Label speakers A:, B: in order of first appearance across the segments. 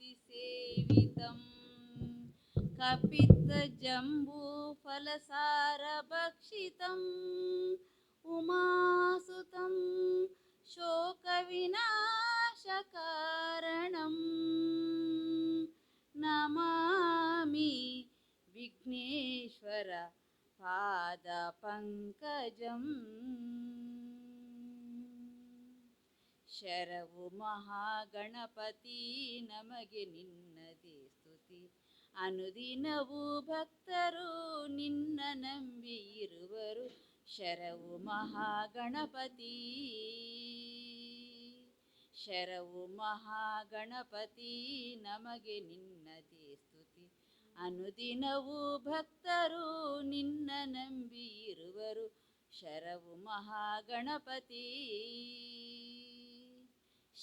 A: सेवितं कपितजम्बूफलसारभक्षितम् उमासुतं शोकविनाशकारणं नमामि विघ्नेश्वर पादपङ्कजम् ಶರವು ಮಹಾಗಣಪತಿ, ನಮಗೆ ನಿನ್ನದೇ ಸ್ತುತಿ. ಅನುದಿನವೂ ಭಕ್ತರು ನಿನ್ನ ನಂಬಿ ಇರುವರು. ಶರವು ಮಹಾಗಣಪತಿ ಶರವು ಮಹಾಗಣಪತಿ, ನಮಗೆ ನಿನ್ನದೇ ಸ್ತುತಿ. ಅನುದಿನವೂ ಭಕ್ತರು ನಿನ್ನ ನಂಬಿ ಇರುವರು. ಶರವು ಮಹಾಗಣಪತಿ.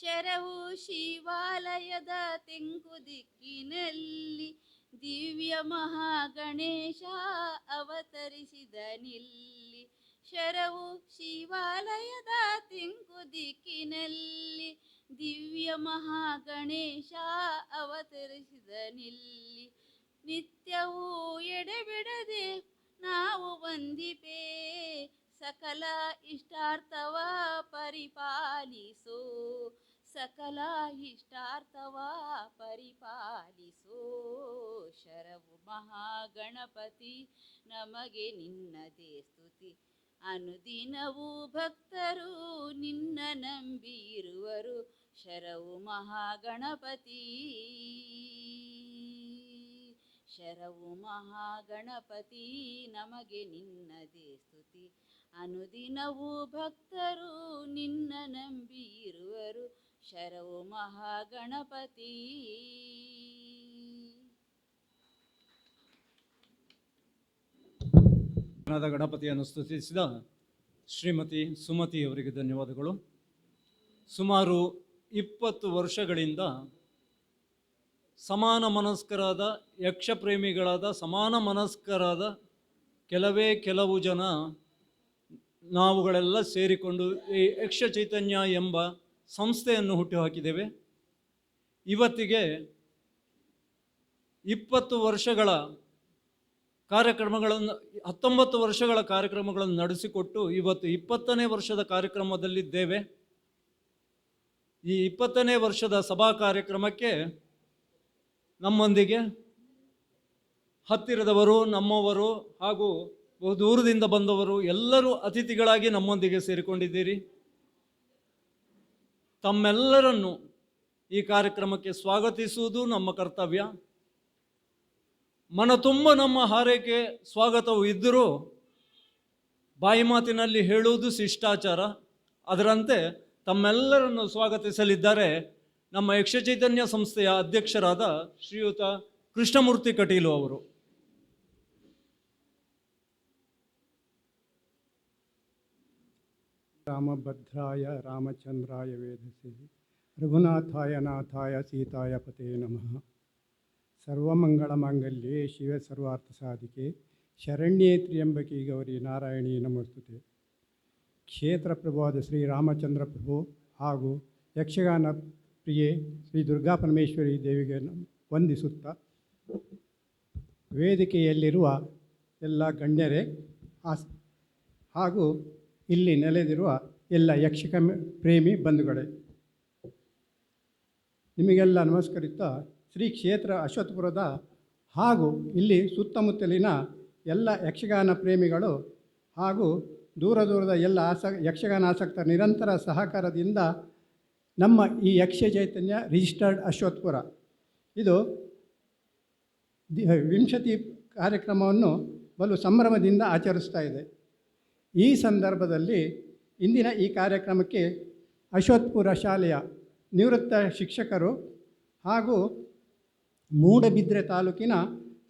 A: ಶರವು ಶಿವಾಲಯದ ತೆಂಕು ದಿಕ್ಕಿನಲ್ಲಿ ದಿವ್ಯ ಮಹಾಗಣೇಶ ಅವತರಿಸಿದ ನಿಲ್ಲಿ. ಶರವು ಶಿವಾಲಯದ ತೆಂಕು ದಿಕ್ಕಿನಲ್ಲಿ ದಿವ್ಯ ಮಹಾಗಣೇಶ ಅವತರಿಸಿದ ನಿಲ್ಲಿ. ನಿತ್ಯವೂ ಎಡೆಬಿಡದೆ ನಾವು ವಂದಿಪೇ ಸಕಲ ಇಷ್ಟಾರ್ಥವ ಪರಿಪಾಲಿಸೋ. ಸಕಲ ಇಷ್ಟಾರ್ಥವ ಪರಿಪಾಲಿಸೋ? ಶರವು ಮಹಾಗಣಪತಿ, ನಮಗೆ ನಿನ್ನದೇ ಸ್ತುತಿ. ಅನುದಿನವೂ ಭಕ್ತರು ನಿನ್ನ ನಂಬಿ ಇರುವರು. ಶರವು ಮಹಾಗಣಪತಿ. ಶರವು ಮಹಾಗಣಪತಿ, ನಮಗೆ ನಿನ್ನದೇ ಸ್ತುತಿ. ಅನುದಿನವೂ ಭಕ್ತರು ನಿನ್ನ ನಂಬಿ ಇರುವರು. ಶರವು ಮಹಾಗಣಪತಿ.
B: ಗಣಪತಿಯನ್ನು ಸ್ತುತಿಸಿದ ಶ್ರೀಮತಿ ಸುಮತಿ ಅವರಿಗೆ ಧನ್ಯವಾದಗಳು. ಸುಮಾರು ಇಪ್ಪತ್ತು ವರ್ಷಗಳಿಂದ ಸಮಾನ ಮನಸ್ಕರಾದ ಯಕ್ಷಪ್ರೇಮಿಗಳಾದ ಸಮಾನ ಮನಸ್ಕರಾದ ಕೆಲವೇ ಕೆಲವು ಜನ ನಾವುಗಳೆಲ್ಲ ಸೇರಿಕೊಂಡು ಈ ಯಕ್ಷ ಚೈತನ್ಯ ಎಂಬ ಸಂಸ್ಥೆಯನ್ನು ಹುಟ್ಟುಹಾಕಿದ್ದೇವೆ. ಇವತ್ತಿಗೆ ಇಪ್ಪತ್ತು ವರ್ಷಗಳ ಕಾರ್ಯಕ್ರಮಗಳನ್ನು, ಹತ್ತೊಂಬತ್ತು ವರ್ಷಗಳ ಕಾರ್ಯಕ್ರಮಗಳನ್ನು ನಡೆಸಿಕೊಟ್ಟು ಇವತ್ತು ಇಪ್ಪತ್ತನೇ ವರ್ಷದ ಕಾರ್ಯಕ್ರಮದಲ್ಲಿದ್ದೇವೆ. ಈ ಇಪ್ಪತ್ತನೇ ವರ್ಷದ ಸಭಾ ಕಾರ್ಯಕ್ರಮಕ್ಕೆ ನಮ್ಮೊಂದಿಗೆ ಹತ್ತಿರದವರು, ನಮ್ಮವರು ಹಾಗೂ ಬಹುದೂರದಿಂದ ಬಂದವರು ಎಲ್ಲರೂ ಅತಿಥಿಗಳಾಗಿ ನಮ್ಮೊಂದಿಗೆ ಸೇರಿಕೊಂಡಿದ್ದೀರಿ. ತಮ್ಮೆಲ್ಲರನ್ನು ಈ ಕಾರ್ಯಕ್ರಮಕ್ಕೆ ಸ್ವಾಗತಿಸುವುದು ನಮ್ಮ ಕರ್ತವ್ಯ. ಮನ ತುಂಬ ನಮ್ಮ ಹಾರೈಕೆ ಸ್ವಾಗತವು ಇದ್ದರೂ ಬಾಯಿ ಮಾತಿನಲ್ಲಿ ಹೇಳುವುದು ಶಿಷ್ಟಾಚಾರ. ಅದರಂತೆ ತಮ್ಮೆಲ್ಲರನ್ನು ಸ್ವಾಗತಿಸಲಿದ್ದಾರೆ ನಮ್ಮ ಯಕ್ಷಚೈತನ್ಯ ಸಂಸ್ಥೆಯ ಅಧ್ಯಕ್ಷರಾದ ಶ್ರೀಯುತ ಕೃಷ್ಣಮೂರ್ತಿ ಕಟೀಲು ಅವರು.
C: ರಾಮಭದ್ರಾಯ ರಾಮಚಂದ್ರಾಯ ವೇದಸೆ ರಘುನಾಥಾಯ ನಾಥಾಯ ಸೀತಾಯ ಪತೇ ನಮಃ ಸರ್ವಮಂಗಳಮಾಂಗಲ್ಯೆ ಶಿವ ಸರ್ವಾರ್ಥ ಸಾಧಿಕೆ ಶರಣ್ಯೇ ತ್ರಿಯಂಬಕಿ ಗೌರಿ ನಾರಾಯಣಿ ನಮಸ್ತುತೆ ಕ್ಷೇತ್ರ ಪ್ರಭುವಾದ ಶ್ರೀ ರಾಮಚಂದ್ರ ಪ್ರಭು ಹಾಗೂ ಯಕ್ಷಗಾನ ಪ್ರಿಯೆ ಶ್ರೀ ದುರ್ಗಾ ಪರಮೇಶ್ವರಿ ದೇವಿಗೆ ವಂದಿಸುತ್ತಾ. ವೇದಿಕೆಯಲ್ಲಿರುವ ಎಲ್ಲ ಗಣ್ಯರೇ, ಆಸ್ ಹಾಗೂ ಇಲ್ಲಿ ನೆಲೆದಿರುವ ಎಲ್ಲ ಯಕ್ಷಕ ಪ್ರೇಮಿ ಬಂಧುಗಳೇ. ನಿಮಗೆಲ್ಲ ನಮಸ್ಕರಿಸ್ತಾ ಶ್ರೀ ಕ್ಷೇತ್ರ ಅಶ್ವತ್ಪುರದ ಹಾಗೂ ಇಲ್ಲಿ ಸುತ್ತಮುತ್ತಲಿನ ಎಲ್ಲ ಯಕ್ಷಗಾನ ಪ್ರೇಮಿಗಳು ಹಾಗೂ ದೂರ ದೂರದ ಎಲ್ಲ ಆಸ ಯಕ್ಷಗಾನ ಆಸಕ್ತರ ನಿರಂತರ ಸಹಕಾರದಿಂದ ನಮ್ಮ ಈ ಯಕ್ಷ ಚೈತನ್ಯ ರಿಜಿಸ್ಟರ್ಡ್ ಅಶ್ವತ್ಪುರ ಇದು ವಿಂಶತಿ ಕಾರ್ಯಕ್ರಮವನ್ನು ಬಲು ಸಂಭ್ರಮದಿಂದ ಆಚರಿಸ್ತಾ ಇದೆ. ಈ ಸಂದರ್ಭದಲ್ಲಿ ಇಂದಿನ ಈ ಕಾರ್ಯಕ್ರಮಕ್ಕೆ ಅಶ್ವತ್ಪುರ ಶಾಲೆಯ ನಿವೃತ್ತ ಶಿಕ್ಷಕರು ಹಾಗೂ ಮೂಡಬಿದ್ರೆ ತಾಲೂಕಿನ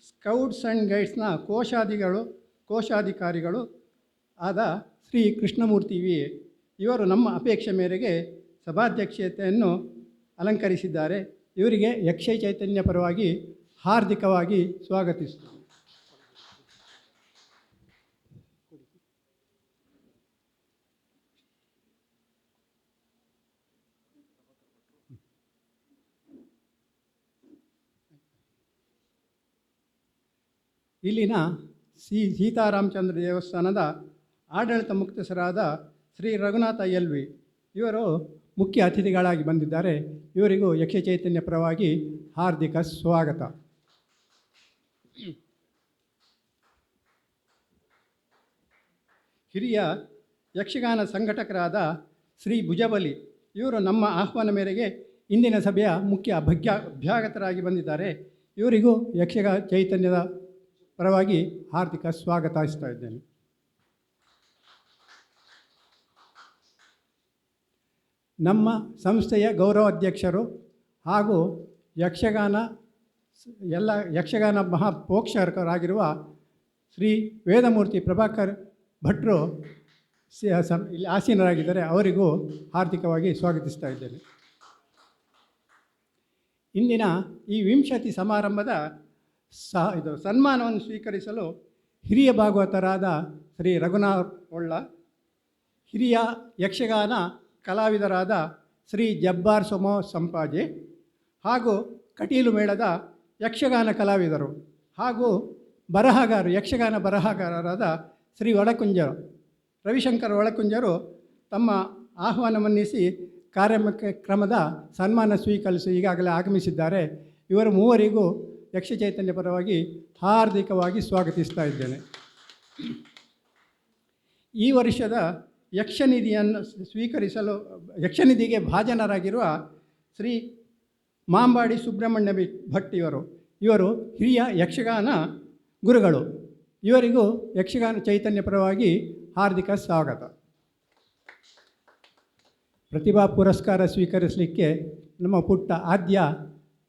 C: ಸ್ಕೌಟ್ಸ್ ಆ್ಯಂಡ್ ಗೈಡ್ಸ್ನ ಕೋಶಾದಿಗಳು, ಕೋಶಾಧಿಕಾರಿಗಳು ಆದ ಶ್ರೀ ಕೃಷ್ಣಮೂರ್ತಿ ವಿ ಇವರು ನಮ್ಮ ಅಪೇಕ್ಷೆ ಮೇರೆಗೆ ಸಭಾಧ್ಯಕ್ಷತೆಯನ್ನು ಅಲಂಕರಿಸಿದ್ದಾರೆ. ಇವರಿಗೆ ಯಕ್ಷ ಚೈತನ್ಯ ಪರವಾಗಿ ಹಾರ್ದಿಕವಾಗಿ ಸ್ವಾಗತಿಸುತ್ತೇವೆ ಇಲ್ಲಿನ ಶ್ರೀ ಸೀತಾರಾಮಚಂದ್ರ ದೇವಸ್ಥಾನದ ಆಡಳಿತ ಮುಕ್ತಸರಾದ ಶ್ರೀ ರಘುನಾಥ ಎಲ್ ವಿ ಇವರು ಮುಖ್ಯ ಅತಿಥಿಗಳಾಗಿ ಬಂದಿದ್ದಾರೆ. ಇವರಿಗೂ ಯಕ್ಷ ಚೈತನ್ಯ ಪರವಾಗಿ ಹಾರ್ದಿಕ ಸ್ವಾಗತ. ಹಿರಿಯ ಯಕ್ಷಗಾನ ಸಂಘಟಕರಾದ ಶ್ರೀ ಭುಜಬಲಿ ಇವರು ನಮ್ಮ ಆಹ್ವಾನ ಮೇರೆಗೆ ಇಂದಿನ ಸಭೆಯ ಮುಖ್ಯ ಅಭ್ಯ, ಅಭ್ಯಾಗತರಾಗಿ ಬಂದಿದ್ದಾರೆ. ಇವರಿಗೂ ಯಕ್ಷಗ, ಚೈತನ್ಯದ ಪರವಾಗಿ ಹಾರ್ದಿಕ ಸ್ವಾಗತ ಇಸ್ತಾ ಇದ್ದೇನೆ. ನಮ್ಮ ಸಂಸ್ಥೆಯ ಗೌರವಾಧ್ಯಕ್ಷರು ಹಾಗೂ ಯಕ್ಷಗಾನ ಎಲ್ಲ ಯಕ್ಷಗಾನ ಮಹಾಪೋಕ್ಷಕರಾಗಿರುವ ಶ್ರೀ ವೇದಮೂರ್ತಿ ಪ್ರಭಾಕರ್ ಭಟ್ರು ಇಲ್ಲಿ ಆಸೀನರಾಗಿದ್ದಾರೆ. ಅವರಿಗೂ ಹಾರ್ದಿಕವಾಗಿ ಸ್ವಾಗತಿಸ್ತಾ ಇದ್ದೇನೆ. ಇಂದಿನ ಈ ವಿಂಶತಿ ಸಮಾರಂಭದ ಸ, ಇದು ಸನ್ಮಾನವನ್ನು ಸ್ವೀಕರಿಸಲು ಹಿರಿಯ ಭಾಗವತರಾದ ಶ್ರೀ ರಘುನಾಥ್ ಒಳ್ಳ, ಹಿರಿಯ ಯಕ್ಷಗಾನ ಕಲಾವಿದರಾದ ಶ್ರೀ ಜಬ್ಬಾರ್ ಸೊಮೋ ಸಂಪಾಜೆ ಹಾಗೂ ಕಟೀಲು ಮೇಳದ ಯಕ್ಷಗಾನ ಕಲಾವಿದರು ಹಾಗೂ ಬರಹಗಾರರು ಯಕ್ಷಗಾನ ಬರಹಗಾರರಾದ ಶ್ರೀ ಒಳಕುಂಜರು. ರವಿಶಂಕರ್ ಒಳಕುಂಜರು ತಮ್ಮ ಆಹ್ವಾನ ಮನ್ನಿಸಿ ಕಾರ್ಯಕ್ರಮದ ಸನ್ಮಾನ ಸ್ವೀಕರಿಸಿ ಈಗಾಗಲೇ ಆಗಮಿಸಿದ್ದಾರೆ. ಇವರು ಮೂವರಿಗೂ ಯಕ್ಷ ಚೈತನ್ಯ ಪರವಾಗಿ ಹಾರ್ದಿಕವಾಗಿ ಸ್ವಾಗತಿಸ್ತಾ ಇದ್ದೇನೆ. ಈ ವರ್ಷದ ಯಕ್ಷನಿಧಿಯನ್ನು ಸ್ವೀಕರಿಸಲು, ಯಕ್ಷನಿಧಿಗೆ ಭಾಜನರಾಗಿರುವ ಶ್ರೀ ಮಾಂಬಾಡಿ ಸುಬ್ರಹ್ಮಣ್ಯ ಭಟ್ ಇವರು. ಇವರು ಹಿರಿಯ ಯಕ್ಷಗಾನ ಗುರುಗಳು. ಇವರಿಗೂ ಯಕ್ಷಗಾನ ಚೈತನ್ಯ ಪರವಾಗಿ ಹಾರ್ದಿಕ ಸ್ವಾಗತ. ಪ್ರತಿಭಾ ಪುರಸ್ಕಾರ ಸ್ವೀಕರಿಸಲಿಕ್ಕೆ ನಮ್ಮ ಪುಟ್ಟ ಆದ್ಯ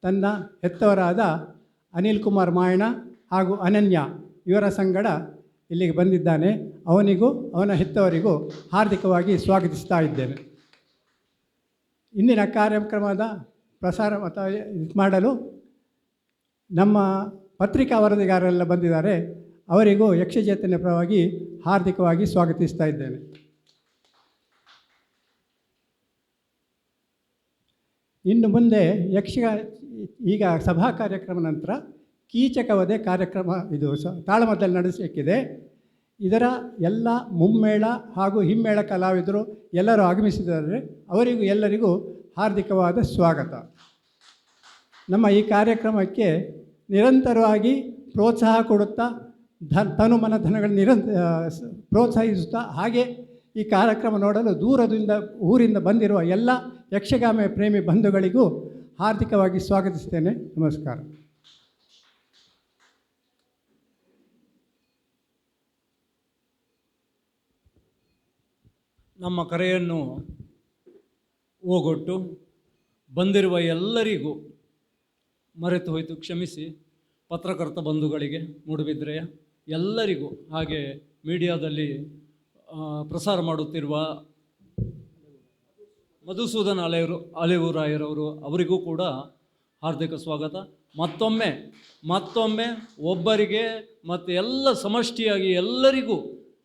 C: ತನ್ನ ಹೆತ್ತವರಾದ ಅನಿಲ್ ಕುಮಾರ್ ಮಾಯಣ ಹಾಗೂ ಅನನ್ಯ ಇವರ ಸಂಗಡ ಇಲ್ಲಿಗೆ ಬಂದಿದ್ದಾನೆ. ಅವನಿಗೂ, ಅವನ ಹೆತ್ತವರಿಗೂ ಹಾರ್ದಿಕವಾಗಿ ಸ್ವಾಗತಿಸ್ತಾ ಇದ್ದೇನೆ. ಇಂದಿನ ಕಾರ್ಯಕ್ರಮದ ಪ್ರಸಾರ ಮಾಡಲು ನಮ್ಮ ಪತ್ರಿಕಾ ವರದಿಗಾರರೆಲ್ಲ ಬಂದಿದ್ದಾರೆ. ಅವರಿಗೂ ಯಕ್ಷಚೇತನ ಪರವಾಗಿ ಹಾರ್ದಿಕವಾಗಿ ಸ್ವಾಗತಿಸ್ತಾ ಇದ್ದೇನೆ. ಇನ್ನು ಮುಂದೆ ಯಕ್ಷ ಈಗ ಸಭಾ ಕಾರ್ಯಕ್ರಮ ನಂತರ ಕೀಚಕವದೆ ಕಾರ್ಯಕ್ರಮ ಇದು ಸ ತಾಳಮದಲ್ಲಿ ನಡೆಸಲಿಕ್ಕಿದೆ. ಇದರ ಎಲ್ಲ ಮುಮ್ಮೇಳ ಹಾಗೂ ಹಿಮ್ಮೇಳ ಕಲಾವಿದರು ಎಲ್ಲರೂ ಆಗಮಿಸಿದ್ದಾರೆ. ಅವರಿಗೂ ಎಲ್ಲರಿಗೂ ಹಾರ್ದಿಕವಾದ ಸ್ವಾಗತ. ನಮ್ಮ ಈ ಕಾರ್ಯಕ್ರಮಕ್ಕೆ ನಿರಂತರವಾಗಿ ಪ್ರೋತ್ಸಾಹ ಕೊಡುತ್ತಾ ಧನ್ ತನು ಮನ ಧನಗಳು ನಿರಂತ ಪ್ರೋತ್ಸಾಹಿಸುತ್ತಾ ಹಾಗೆ ಈ ಕಾರ್ಯಕ್ರಮ ನೋಡಲು ದೂರದಿಂದ, ಊರಿಂದ ಬಂದಿರುವ ಎಲ್ಲ ಯಕ್ಷಗಾನ ಪ್ರೇಮಿ ಬಂಧುಗಳಿಗೂ ಹಾರ್ದಿಕವಾಗಿ ಸ್ವಾಗತಿಸ್ತೇನೆ. ನಮಸ್ಕಾರ.
B: ನಮ್ಮ ಕರೆಯನ್ನು ಓಗೊಟ್ಟು ಬಂದಿರುವ ಎಲ್ಲರಿಗೂ ಮರೆತು ಹೋಯಿತು, ಕ್ಷಮಿಸಿ. ಪತ್ರಕರ್ತ ಬಂಧುಗಳಿಗೆ, ಮೂಡುಬಿದ್ರೆಯ ಎಲ್ಲರಿಗೂ, ಹಾಗೆ ಮೀಡಿಯಾದಲ್ಲಿ ಪ್ರಸಾರ ಮಾಡುತ್ತಿರುವ ಮಧುಸೂದನ್ ಅಲೆಯವರು ಅಲೆಯೂರಾಯರವರು ಅವರಿಗೂ ಕೂಡ ಹಾರ್ದಿಕ ಸ್ವಾಗತ. ಮತ್ತೊಮ್ಮೆ ಮತ್ತೊಮ್ಮೆ ಒಬ್ಬರಿಗೆ ಮತ್ತು ಎಲ್ಲ ಸಮಷ್ಟಿಯಾಗಿ ಎಲ್ಲರಿಗೂ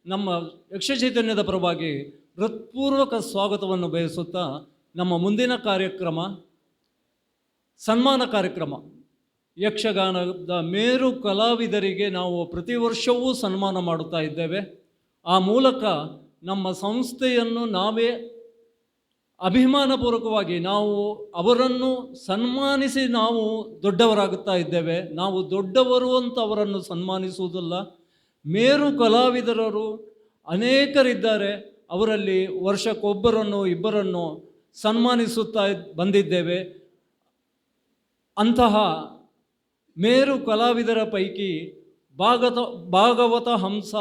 B: ನಮ್ಮ ಯಕ್ಷಚೈತನ್ಯದ ಪರವಾಗಿ ಹೃತ್ಪೂರ್ವಕ ಸ್ವಾಗತವನ್ನು ಬಯಸುತ್ತಾ ನಮ್ಮ ಮುಂದಿನ ಕಾರ್ಯಕ್ರಮ, ಸನ್ಮಾನ ಕಾರ್ಯಕ್ರಮ. ಯಕ್ಷಗಾನದ ಮೇರು ಕಲಾವಿದರಿಗೆ ನಾವು ಪ್ರತಿ ವರ್ಷವೂ ಸನ್ಮಾನ ಮಾಡುತ್ತಾ ಇದ್ದೇವೆ. ಆ ಮೂಲಕ ನಮ್ಮ ಸಂಸ್ಥೆಯನ್ನು ನಾವೇ ಅಭಿಮಾನಪೂರ್ವಕವಾಗಿ ನಾವು ಅವರನ್ನು ಸನ್ಮಾನಿಸಿ ನಾವು ದೊಡ್ಡವರಾಗುತ್ತಾ ಇದ್ದೇವೆ. ನಾವು ದೊಡ್ಡವರು ಅಂತ ಅವರನ್ನು ಸನ್ಮಾನಿಸುವುದಲ್ಲ. ಮೇರು ಕಲಾವಿದರರು ಅನೇಕರಿದ್ದಾರೆ. ಅವರಲ್ಲಿ ವರ್ಷಕ್ಕೊಬ್ಬರನ್ನು ಇಬ್ಬರನ್ನು ಸನ್ಮಾನಿಸುತ್ತಾ ಬಂದಿದ್ದೇವೆ. ಅಂತಹ ಮೇರು ಕಲಾವಿದರ ಪೈಕಿ ಭಾಗತ ಭಾಗವತ ಹಂಸ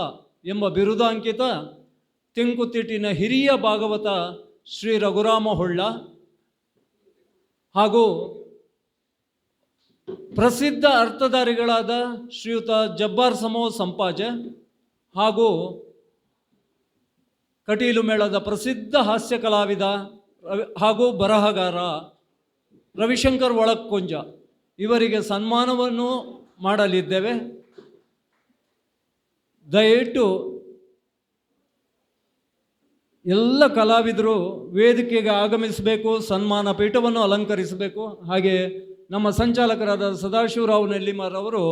B: ಎಂಬ ಬಿರುದಾಂಕಿತ ತೆಂಕುತಿಟ್ಟಿನ ಹಿರಿಯ ಭಾಗವತ ಶ್ರೀ ರಘುರಾಮ ಹೊಳ್ಳ ಹಾಗೂ ಪ್ರಸಿದ್ಧ ಅರ್ಥಧಾರಿಗಳಾದ ಶ್ರೀಯುತ ಜಬ್ಬಾರ್ ಸಮೋ ಸಂಪಾಜ ಹಾಗೂ ಕಟೀಲು ಮೇಳದ ಪ್ರಸಿದ್ಧ ಹಾಸ್ಯ ಕಲಾವಿದ ಹಾಗೂ ಬರಹಗಾರ ರವಿಶಂಕರ್ ಒಳಕ್ಕುಂಜ. ಇವರಿಗೆ ಸನ್ಮಾನವನ್ನು ಮಾಡಲಿದ್ದೇವೆ. ದಯವಿಟ್ಟು ಎಲ್ಲ ಕಲಾವಿದರು ವೇದಿಕೆಗೆ ಆಗಮಿಸಬೇಕು, ಸನ್ಮಾನ ಪೀಠವನ್ನು ಅಲಂಕರಿಸಬೇಕು. ಹಾಗೆ ನಮ್ಮ ಸಂಚಾಲಕರಾದ ಸದಾಶಿವರಾವ್ ನೆಲ್ಲಿಮಾರ್ ಅವರು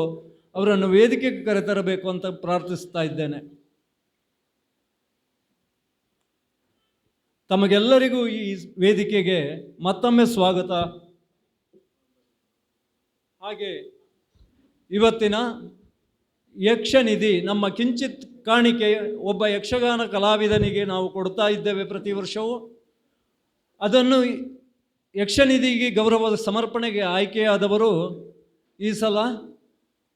B: ಅವರನ್ನು ವೇದಿಕೆಗೆ ಕರೆತರಬೇಕು ಅಂತ ಪ್ರಾರ್ಥಿಸ್ತಾ ಇದ್ದೇನೆ. ತಮಗೆಲ್ಲರಿಗೂ ಈ ವೇದಿಕೆಗೆ ಮತ್ತೊಮ್ಮೆ ಸ್ವಾಗತ. ಹಾಗೆ ಇವತ್ತಿನ ಯಕ್ಷನಿಧಿ, ನಮ್ಮ ಕಿಂಚಿತ್ ಕಾಣಿಕೆ, ಒಬ್ಬ ಯಕ್ಷಗಾನ ಕಲಾವಿದನಿಗೆ ನಾವು ಕೊಡ್ತಾ ಇದ್ದೇವೆ ಪ್ರತಿ ವರ್ಷವೂ. ಅದನ್ನು ಯಕ್ಷನಿಧಿಗೆ ಗೌರವದ ಸಮರ್ಪಣೆಗೆ ಆಯ್ಕೆಯಾದವರು ಈ ಸಲ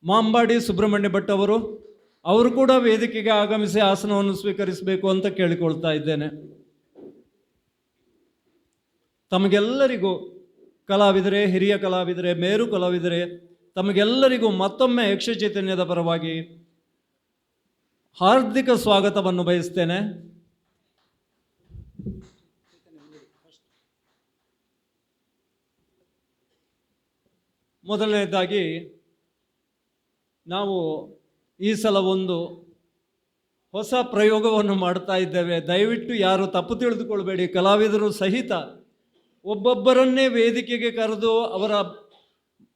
B: ಮಾಂಬಾಡಿ ಸುಬ್ರಹ್ಮಣ್ಯ ಭಟ್ ಅವರು. ಅವರು ಕೂಡ ವೇದಿಕೆಗೆ ಆಗಮಿಸಿ ಆಸನವನ್ನು ಸ್ವೀಕರಿಸಬೇಕು ಅಂತ ಕೇಳಿಕೊಳ್ತಾ ಇದ್ದೇನೆ. ತಮಗೆಲ್ಲರಿಗೂ ಕಲಾವಿದರೆ, ಹಿರಿಯ ಕಲಾವಿದರೆ, ಮೇರು ಕಲಾವಿದರೆ ತಮಗೆಲ್ಲರಿಗೂ ಮತ್ತೊಮ್ಮೆ ಯಕ್ಷ ಚೈತನ್ಯದ ಪರವಾಗಿ ಹಾರ್ದಿಕ ಸ್ವಾಗತವನ್ನು ಬಯಸ್ತೇನೆ. ಮೊದಲನೇದಾಗಿ ನಾವು ಈ ಸಲ ಒಂದು ಹೊಸ ಪ್ರಯೋಗವನ್ನು ಮಾಡ್ತಾ ಇದ್ದೇವೆ. ದಯವಿಟ್ಟು ಯಾರು ತಪ್ಪು ತಿಳಿದುಕೊಳ್ಬೇಡಿ. ಕಲಾವಿದರು ಸಹಿತ ಒಬ್ಬೊಬ್ಬರನ್ನೇ ವೇದಿಕೆಗೆ ಕರೆದು ಅವರ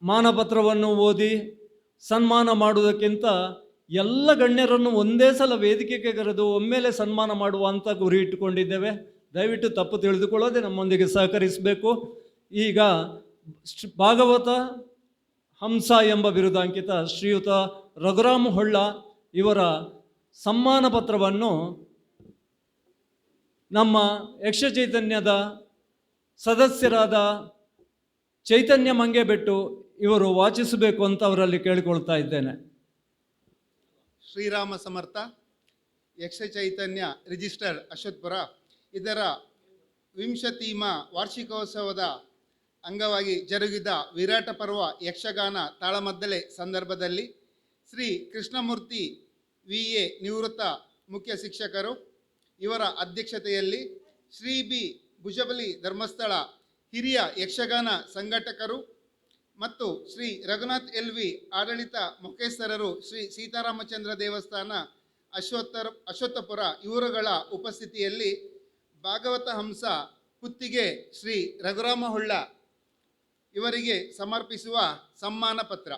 B: ಮಾನಪತ್ರವನ್ನು ಓದಿ ಸನ್ಮಾನ ಮಾಡುವುದಕ್ಕಿಂತ ಎಲ್ಲ ಗಣ್ಯರನ್ನು ಒಂದೇ ಸಲ ವೇದಿಕೆಗೆ ಕರೆದು ಒಮ್ಮೆಲೆ ಸನ್ಮಾನ ಮಾಡುವ ಅಂತ ಗುರಿ ಇಟ್ಟುಕೊಂಡಿದ್ದೇವೆ. ದಯವಿಟ್ಟು ತಪ್ಪು ತಿಳಿದುಕೊಳ್ಳೋದೆ ನಮ್ಮೊಂದಿಗೆ ಸಹಕರಿಸಬೇಕು. ಈಗ ಭಾಗವತ ಹಂಸ ಎಂಬ ಬಿರುದಾಂಕಿತ ಶ್ರೀಯುತ ರಘುರಾಮ್ ಹೊಳ್ಳ ಇವರ ಸಮ್ಮಾನ ಪತ್ರವನ್ನು ನಮ್ಮ ಯಕ್ಷ ಚೈತನ್ಯದ ಸದಸ್ಯರಾದ ಚೈತನ್ಯ ಮಂಗೆಬೆಟ್ಟು ಇವರು ವಾಚಿಸಬೇಕು ಅಂತ ಅವರಲ್ಲಿ ಕೇಳಿಕೊಳ್ತಾ ಇದ್ದೇನೆ.
D: ಶ್ರೀರಾಮ ಸಮರ್ಥ, ಯಕ್ಷ ಚೈತನ್ಯ ರಿಜಿಸ್ಟರ್ ಅಶ್ವತ್ಪುರ ಇದರ ವಿಂಶತಿಮ ವಾರ್ಷಿಕೋತ್ಸವದ ಅಂಗವಾಗಿ ಜರುಗಿದ ವಿರಾಟ ಪರ್ವ ಯಕ್ಷಗಾನ ತಾಳಮದ್ದಲೆ ಸಂದರ್ಭದಲ್ಲಿ ಶ್ರೀ ಕೃಷ್ಣಮೂರ್ತಿ ವಿ ಎ ನಿವೃತ್ತ ಮುಖ್ಯ ಶಿಕ್ಷಕರು, ಇವರ ಅಧ್ಯಕ್ಷತೆಯಲ್ಲಿ ಶ್ರೀ ಬಿ. ಭುಜಬಲಿ ಧರ್ಮಸ್ಥಳ ಹಿರಿಯ ಯಕ್ಷಗಾನ ಸಂಘಟಕರು ಮತ್ತು ಶ್ರೀ ರಘುನಾಥ್ ಎಲ್ ವಿ ಆಡಳಿತ ಮುಖ್ಯಸ್ಥರರು ಶ್ರೀ ಸೀತಾರಾಮಚಂದ್ರ ದೇವಸ್ಥಾನ ಅಶ್ವತ್ಥರ, ಅಶ್ವತ್ಥಪುರ ಇವರುಗಳ ಉಪಸ್ಥಿತಿಯಲ್ಲಿ ಭಾಗವತ ಹಂಸ ಕುತ್ತಿಗೆ ಶ್ರೀ ರಘುರಾಮ ಹೊಳ್ಳ ಇವರಿಗೆ ಸಮರ್ಪಿಸುವ ಸಮ್ಮಾನ ಪತ್ರ.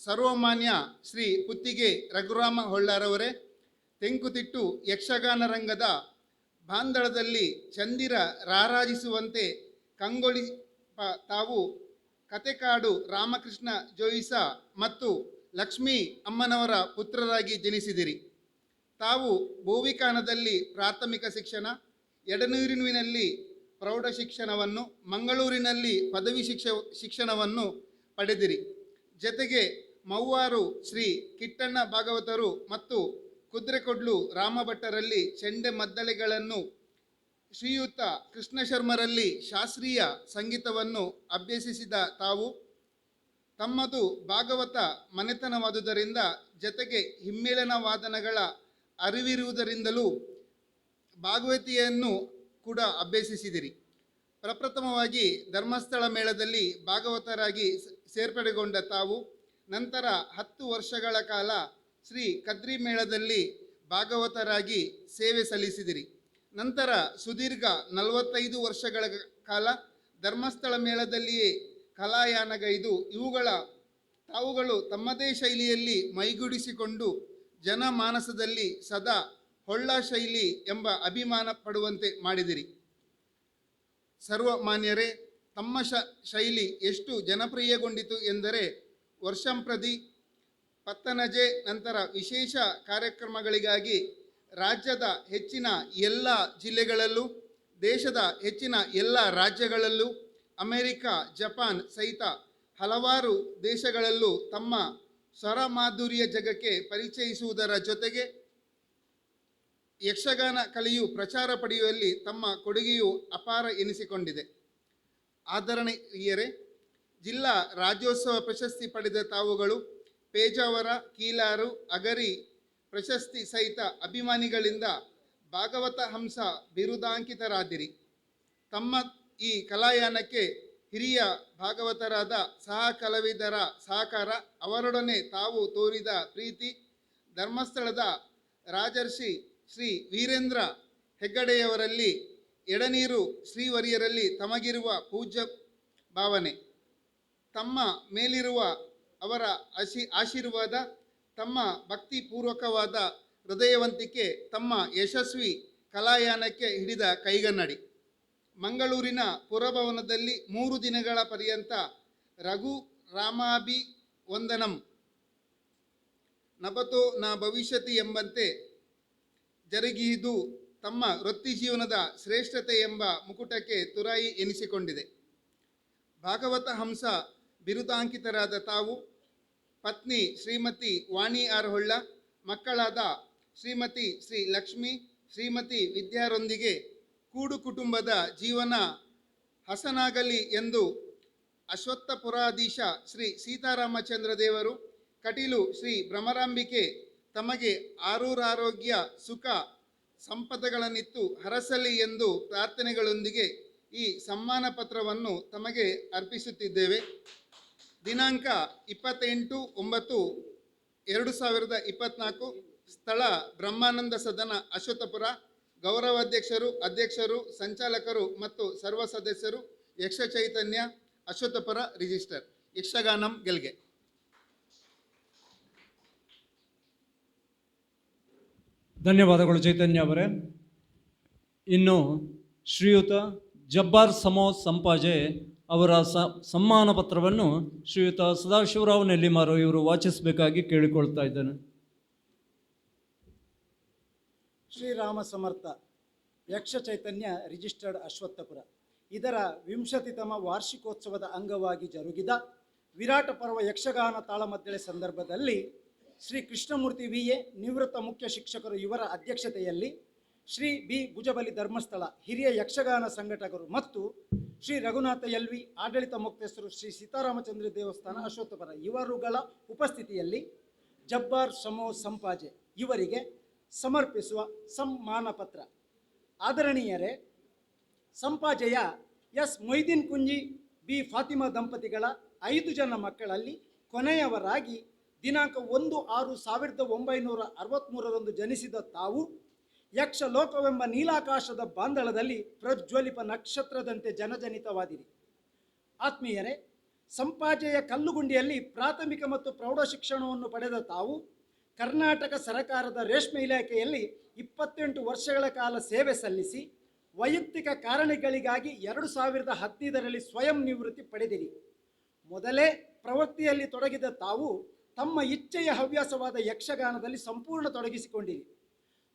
D: ಸರ್ವಮಾನ್ಯ ಶ್ರೀ ಕುತ್ತಿಗೆ ರಘುರಾಮ ಹೊಳ್ಳರವರೇ ತೆಂಕುತಿಟ್ಟು ಯಕ್ಷಗಾನ ರಂಗದ ಬಾಂದಳದಲ್ಲಿ ಚಂದಿರ ರಾರಾಜಿಸುವಂತೆ ಕಂಗೊಳಿ ತಾವು ಕತೆಕಾಡು ರಾಮಕೃಷ್ಣ ಜೋಯಿಸ ಮತ್ತು ಲಕ್ಷ್ಮೀ ಅಮ್ಮನವರ ಪುತ್ರರಾಗಿ ಜನಿಸಿದಿರಿ. ತಾವು ಭೂವಿಕಾನದಲ್ಲಿ ಪ್ರಾಥಮಿಕ ಶಿಕ್ಷಣ ಎಡನೂರಿನಲ್ಲಿ ಪ್ರೌಢ ಶಿಕ್ಷಣವನ್ನು, ಮಂಗಳೂರಿನಲ್ಲಿ ಪದವಿ ಶಿಕ್ಷ, ಶಿಕ್ಷಣವನ್ನು ಪಡೆದಿರಿ. ಜತೆಗೆ ಮೌವಾರು ಶ್ರೀ ಕಿಟ್ಟಣ್ಣ ಭಾಗವತರು ಮತ್ತು ಕುದ್ರೆಕೊಡ್ಲು ರಾಮಭಟ್ಟರಲ್ಲಿ ಚೆಂಡೆ ಮದ್ದಳೆಗಳನ್ನು ಶ್ರೀಯುತ ಕೃಷ್ಣ ಶರ್ಮರಲ್ಲಿ ಶಾಸ್ತ್ರೀಯ ಸಂಗೀತವನ್ನು ಅಭ್ಯಸಿಸಿದ ತಾವು, ತಮ್ಮದು ಭಾಗವತ ಮನೆತನವಾದುದರಿಂದ ಜತೆಗೆ ಹಿಮ್ಮೇಳನ ವಾದನಗಳ ಅರಿವಿರುವುದರಿಂದಲೂ ಭಾಗವತಿಯನ್ನು ಕೂಡ ಅಭ್ಯಸಿಸಿದಿರಿ. ಪ್ರಪ್ರಥಮವಾಗಿ ಧರ್ಮಸ್ಥಳ ಮೇಳದಲ್ಲಿ ಭಾಗವತರಾಗಿ ಸೇರ್ಪಡೆಗೊಂಡ ತಾವು, ನಂತರ ಹತ್ತು ವರ್ಷಗಳ ಕಾಲ ಶ್ರೀ ಕದ್ರಿ ಮೇಳದಲ್ಲಿ ಭಾಗವತರಾಗಿ ಸೇವೆ ಸಲ್ಲಿಸಿದಿರಿ. ನಂತರ ಸುದೀರ್ಘ ನಲವತ್ತೈದು ವರ್ಷಗಳ ಕಾಲ ಧರ್ಮಸ್ಥಳ ಮೇಳದಲ್ಲಿಯೇ ಕಲಾಯಾನಗೈದು ಇವುಗಳ ತಾವುಗಳು ತಮ್ಮದೇ ಶೈಲಿಯಲ್ಲಿ ಮೈಗೂಡಿಸಿಕೊಂಡು ಜನಮಾನಸದಲ್ಲಿ ಸದಾ ಹೊಳ್ಳ ಶೈಲಿ ಎಂಬ ಅಭಿಮಾನ ಪಡುವಂತೆ ಮಾಡಿದಿರಿ. ಸರ್ವಮಾನ್ಯರೇ, ತಮ್ಮ ಶ ಶೈಲಿ ಎಷ್ಟು ಜನಪ್ರಿಯಗೊಂಡಿತು ಎಂದರೆ ವರ್ಷಂಪ್ರದಿ ಪತ್ತನಜೆ ನಂತರ ವಿಶೇಷ ಕಾರ್ಯಕ್ರಮಗಳಿಗಾಗಿ ರಾಜ್ಯದ ಹೆಚ್ಚಿನ ಎಲ್ಲ ಜಿಲ್ಲೆಗಳಲ್ಲೂ, ದೇಶದ ಹೆಚ್ಚಿನ ಎಲ್ಲ ರಾಜ್ಯಗಳಲ್ಲೂ, ಅಮೆರಿಕ, ಜಪಾನ್ ಸಹಿತ ಹಲವಾರು ದೇಶಗಳಲ್ಲೂ ತಮ್ಮ ಸ್ವರ ಮಾಧುರ್ಯ ಜಗಕ್ಕೆ ಪರಿಚಯಿಸುವುದರ ಜೊತೆಗೆ ಯಕ್ಷಗಾನ ಕಲೆಯು ಪ್ರಚಾರ ಪಡೆಯುವಲ್ಲಿ ತಮ್ಮ ಕೊಡುಗೆಯು ಅಪಾರ ಎನಿಸಿಕೊಂಡಿದೆ. ಆದರಣೀಯರೇ, ಜಿಲ್ಲಾ ರಾಜ್ಯೋತ್ಸವ ಪ್ರಶಸ್ತಿ ಪಡೆದ ತಾವುಗಳು ಪೇಜಾವರ, ಕೀಲಾರು, ಅಗರಿ ಪ್ರಶಸ್ತಿ ಸಹಿತ ಅಭಿಮಾನಿಗಳಿಂದ ಭಾಗವತ ಹಂಸ ಬಿರುದಾಂಕಿತರಾದಿರಿ. ತಮ್ಮ ಈ ಕಲಾಯಾನಕ್ಕೆ ಹಿರಿಯ ಭಾಗವತರಾದ ಸಹ ಕಲಾವಿದರ ಸಹಕಾರ, ಅವರೊಡನೆ ತಾವು ತೋರಿದ ಪ್ರೀತಿ, ಧರ್ಮಸ್ಥಳದ ರಾಜರ್ಷಿ ಶ್ರೀ ವೀರೇಂದ್ರ ಹೆಗ್ಗಡೆಯವರಲ್ಲಿ ಎಡನೀರು ಶ್ರೀವರಿಯರಲ್ಲಿ ತಮಗಿರುವ ಪೂಜ್ಯ ಭಾವನೆ. ತಮ್ಮ ಮೇಲಿರುವ ಅವರ ಆಶಿ, ಆಶೀರ್ವಾದ ತಮ್ಮ ಭಕ್ತಿಪೂರ್ವಕವಾದ ಹೃದಯವಂತಿಕೆ ತಮ್ಮ ಯಶಸ್ವಿ ಕಲಾಯಾನಕ್ಕೆ ಹಿಡಿದ ಕೈಗನ್ನಡಿ. ಮಂಗಳೂರಿನ ಪುರಭವನದಲ್ಲಿ ಮೂರು ದಿನಗಳ ಪರ್ಯಂತ ರಘು ರಾಮಾಭಿ ವಂದನಂ ನಬತೋ ನ ಭವಿಷ್ಯತಿ ಎಂಬಂತೆ ಜರುಗಿದು ತಮ್ಮ ವೃತ್ತಿ ಜೀವನದ ಶ್ರೇಷ್ಠತೆ ಎಂಬ ಮುಕುಟಕ್ಕೆ ತುರಾಯಿ ಎನಿಸಿಕೊಂಡಿದೆ. ಭಾಗವತ ಹಂಸ ಬಿರುದಾಂಕಿತರಾದ ತಾವು ಪತ್ನಿ ಶ್ರೀಮತಿ ವಾಣಿ ಆರ್ ಹೊಳ್ಳ ಮಕ್ಕಳಾದ ಶ್ರೀಮತಿ ಶ್ರೀ ಲಕ್ಷ್ಮಿ, ಶ್ರೀಮತಿ ವಿದ್ಯಾರೊಂದಿಗೆ ಕೂಡು ಕುಟುಂಬದ ಜೀವನ ಹಸನಾಗಲಿ ಎಂದು ಅಶ್ವತ್ಥಪುರಾಧೀಶ ಶ್ರೀ ಸೀತಾರಾಮಚಂದ್ರ ದೇವರು, ಕಟೀಲು ಶ್ರೀ ಭ್ರಮರಾಂಬಿಕೆ ತಮಗೆ ಆರೂರಾರೋಗ್ಯ, ಸುಖ ಸಂಪದಗಳನ್ನಿತ್ತು ಹರಸಲಿ ಎಂದು ಪ್ರಾರ್ಥನೆಗಳೊಂದಿಗೆ ಈ ಸಮ್ಮಾನ ಪತ್ರವನ್ನು ತಮಗೆ ಅರ್ಪಿಸುತ್ತಿದ್ದೇವೆ. ದಿನಾಂಕ ಇಪ್ಪತ್ತೆಂಟು ಒಂಬತ್ತು ಎರಡು ಸಾವಿರದ ಇಪ್ಪತ್ನಾಲ್ಕು, ಸ್ಥಳ ಬ್ರಹ್ಮಾನಂದ ಸದನ ಅಶ್ವತ್ಥಪುರ. ಗೌರವಾಧ್ಯಕ್ಷರು, ಅಧ್ಯಕ್ಷರು, ಸಂಚಾಲಕರು ಮತ್ತು ಸರ್ವ ಸದಸ್ಯರು ಯಕ್ಷ ಚೈತನ್ಯ ಅಶ್ವತ್ಥಪುರ ರಿಜಿಸ್ಟರ್ ಯಕ್ಷಗಾನಂ ಗೆಲ್ಗೆ.
B: ಧನ್ಯವಾದಗಳು ಚೈತನ್ಯ ಅವರೇ. ಇನ್ನು ಶ್ರೀಯುತ ಜಬ್ಬಾರ್ ಸಮೋ ಸಂಪಾಜೆ ಅವರ ಸಮ್ಮಾನ ಪತ್ರವನ್ನು ಶ್ರೀಯುತ ಸದಾಶಿವರಾವ್ ನೆಲ್ಲಿಮಾರು ಇವರು ವಾಚಿಸಬೇಕಾಗಿ ಕೇಳಿಕೊಳ್ತಾ ಇದ್ದೇನೆ.
E: ಶ್ರೀರಾಮ ಸಮರ್ಥ, ಯಕ್ಷ ಚೈತನ್ಯ ರಿಜಿಸ್ಟರ್ಡ್ ಅಶ್ವತ್ಥಪುರ. ಇದರ ವಿಂಶತಿತಮ ವಾರ್ಷಿಕೋತ್ಸವದ ಅಂಗವಾಗಿ ಜರುಗಿದ ವಿರಾಟ ಪರ್ವ ಯಕ್ಷಗಾನ ತಾಳಮದ್ದಳೆ ಸಂದರ್ಭದಲ್ಲಿ ಶ್ರೀ ಕೃಷ್ಣಮೂರ್ತಿ ವಿ ಎ ನಿವೃತ್ತ ಮುಖ್ಯ ಶಿಕ್ಷಕರು ಇವರ ಅಧ್ಯಕ್ಷತೆಯಲ್ಲಿ ಶ್ರೀ ಬಿ. ಭುಜಬಲಿ ಧರ್ಮಸ್ಥಳ ಹಿರಿಯ ಯಕ್ಷಗಾನ ಸಂಘಟಕರು ಮತ್ತು ಶ್ರೀ ರಘುನಾಥ ಎಲ್ ವಿ ಆಡಳಿತ ಮುಕ್ತೇಶ್ವರು ಶ್ರೀ ಸೀತಾರಾಮಚಂದ್ರ ದೇವಸ್ಥಾನ ಅಶ್ವತ್ಥಪರ ಇವರುಗಳ ಉಪಸ್ಥಿತಿಯಲ್ಲಿ ಜಬ್ಬಾರ್ ಸಮೋ ಸಂಪಾಜೆ ಇವರಿಗೆ ಸಮರ್ಪಿಸುವ ಸಮ್ಮಾನ ಪತ್ರ. ಆದರಣೀಯರೇ, ಸಂಪಾಜೆಯ ಎಸ್. ಮೊಯ್ದೀನ್ ಕುಂಜಿ, ಬಿ. ಫಾತಿಮಾ ದಂಪತಿಗಳ ಐದು ಜನ ಮಕ್ಕಳಲ್ಲಿ ಕೊನೆಯವರಾಗಿ ದಿನಾಂಕ ಒಂದು ಆರು ಸಾವಿರದ ಒಂಬೈನೂರ ಅರವತ್ತ್ಮೂರರಂದು ಜನಿಸಿದ ತಾವು ಯಕ್ಷ ಲೋಕವೆಂಬ ನೀಲಾಕಾಶದ ಬಾಂಧಳದಲ್ಲಿ ಪ್ರಜ್ವಲಿಪ ನಕ್ಷತ್ರದಂತೆ ಜನಜನಿತವಾದಿರಿ. ಆತ್ಮೀಯರೇ, ಸಂಪಾಜೆಯ ಕಲ್ಲುಗುಂಡಿಯಲ್ಲಿ ಪ್ರಾಥಮಿಕ ಮತ್ತು ಪ್ರೌಢ ಶಿಕ್ಷಣವನ್ನು ಪಡೆದ ತಾವು ಕರ್ನಾಟಕ ಸರಕಾರದ ರೇಷ್ಮೆ ಇಲಾಖೆಯಲ್ಲಿ ಇಪ್ಪತ್ತೆಂಟು ವರ್ಷಗಳ ಕಾಲ ಸೇವೆ ಸಲ್ಲಿಸಿ ವೈಯಕ್ತಿಕ ಕಾರಣಗಳಿಗಾಗಿ ಎರಡು ಸಾವಿರದ ಹದಿನೈದರಲ್ಲಿ ಸ್ವಯಂ ನಿವೃತ್ತಿ ಪಡೆದಿರಿ. ಮೊದಲೇ ಪ್ರವೃತ್ತಿಯಲ್ಲಿ ತೊಡಗಿದ ತಾವು ತಮ್ಮ ಇಚ್ಛೆಯ ಹವ್ಯಾಸವಾದ ಯಕ್ಷಗಾನದಲ್ಲಿ ಸಂಪೂರ್ಣ ತೊಡಗಿಸಿಕೊಂಡಿರಿ.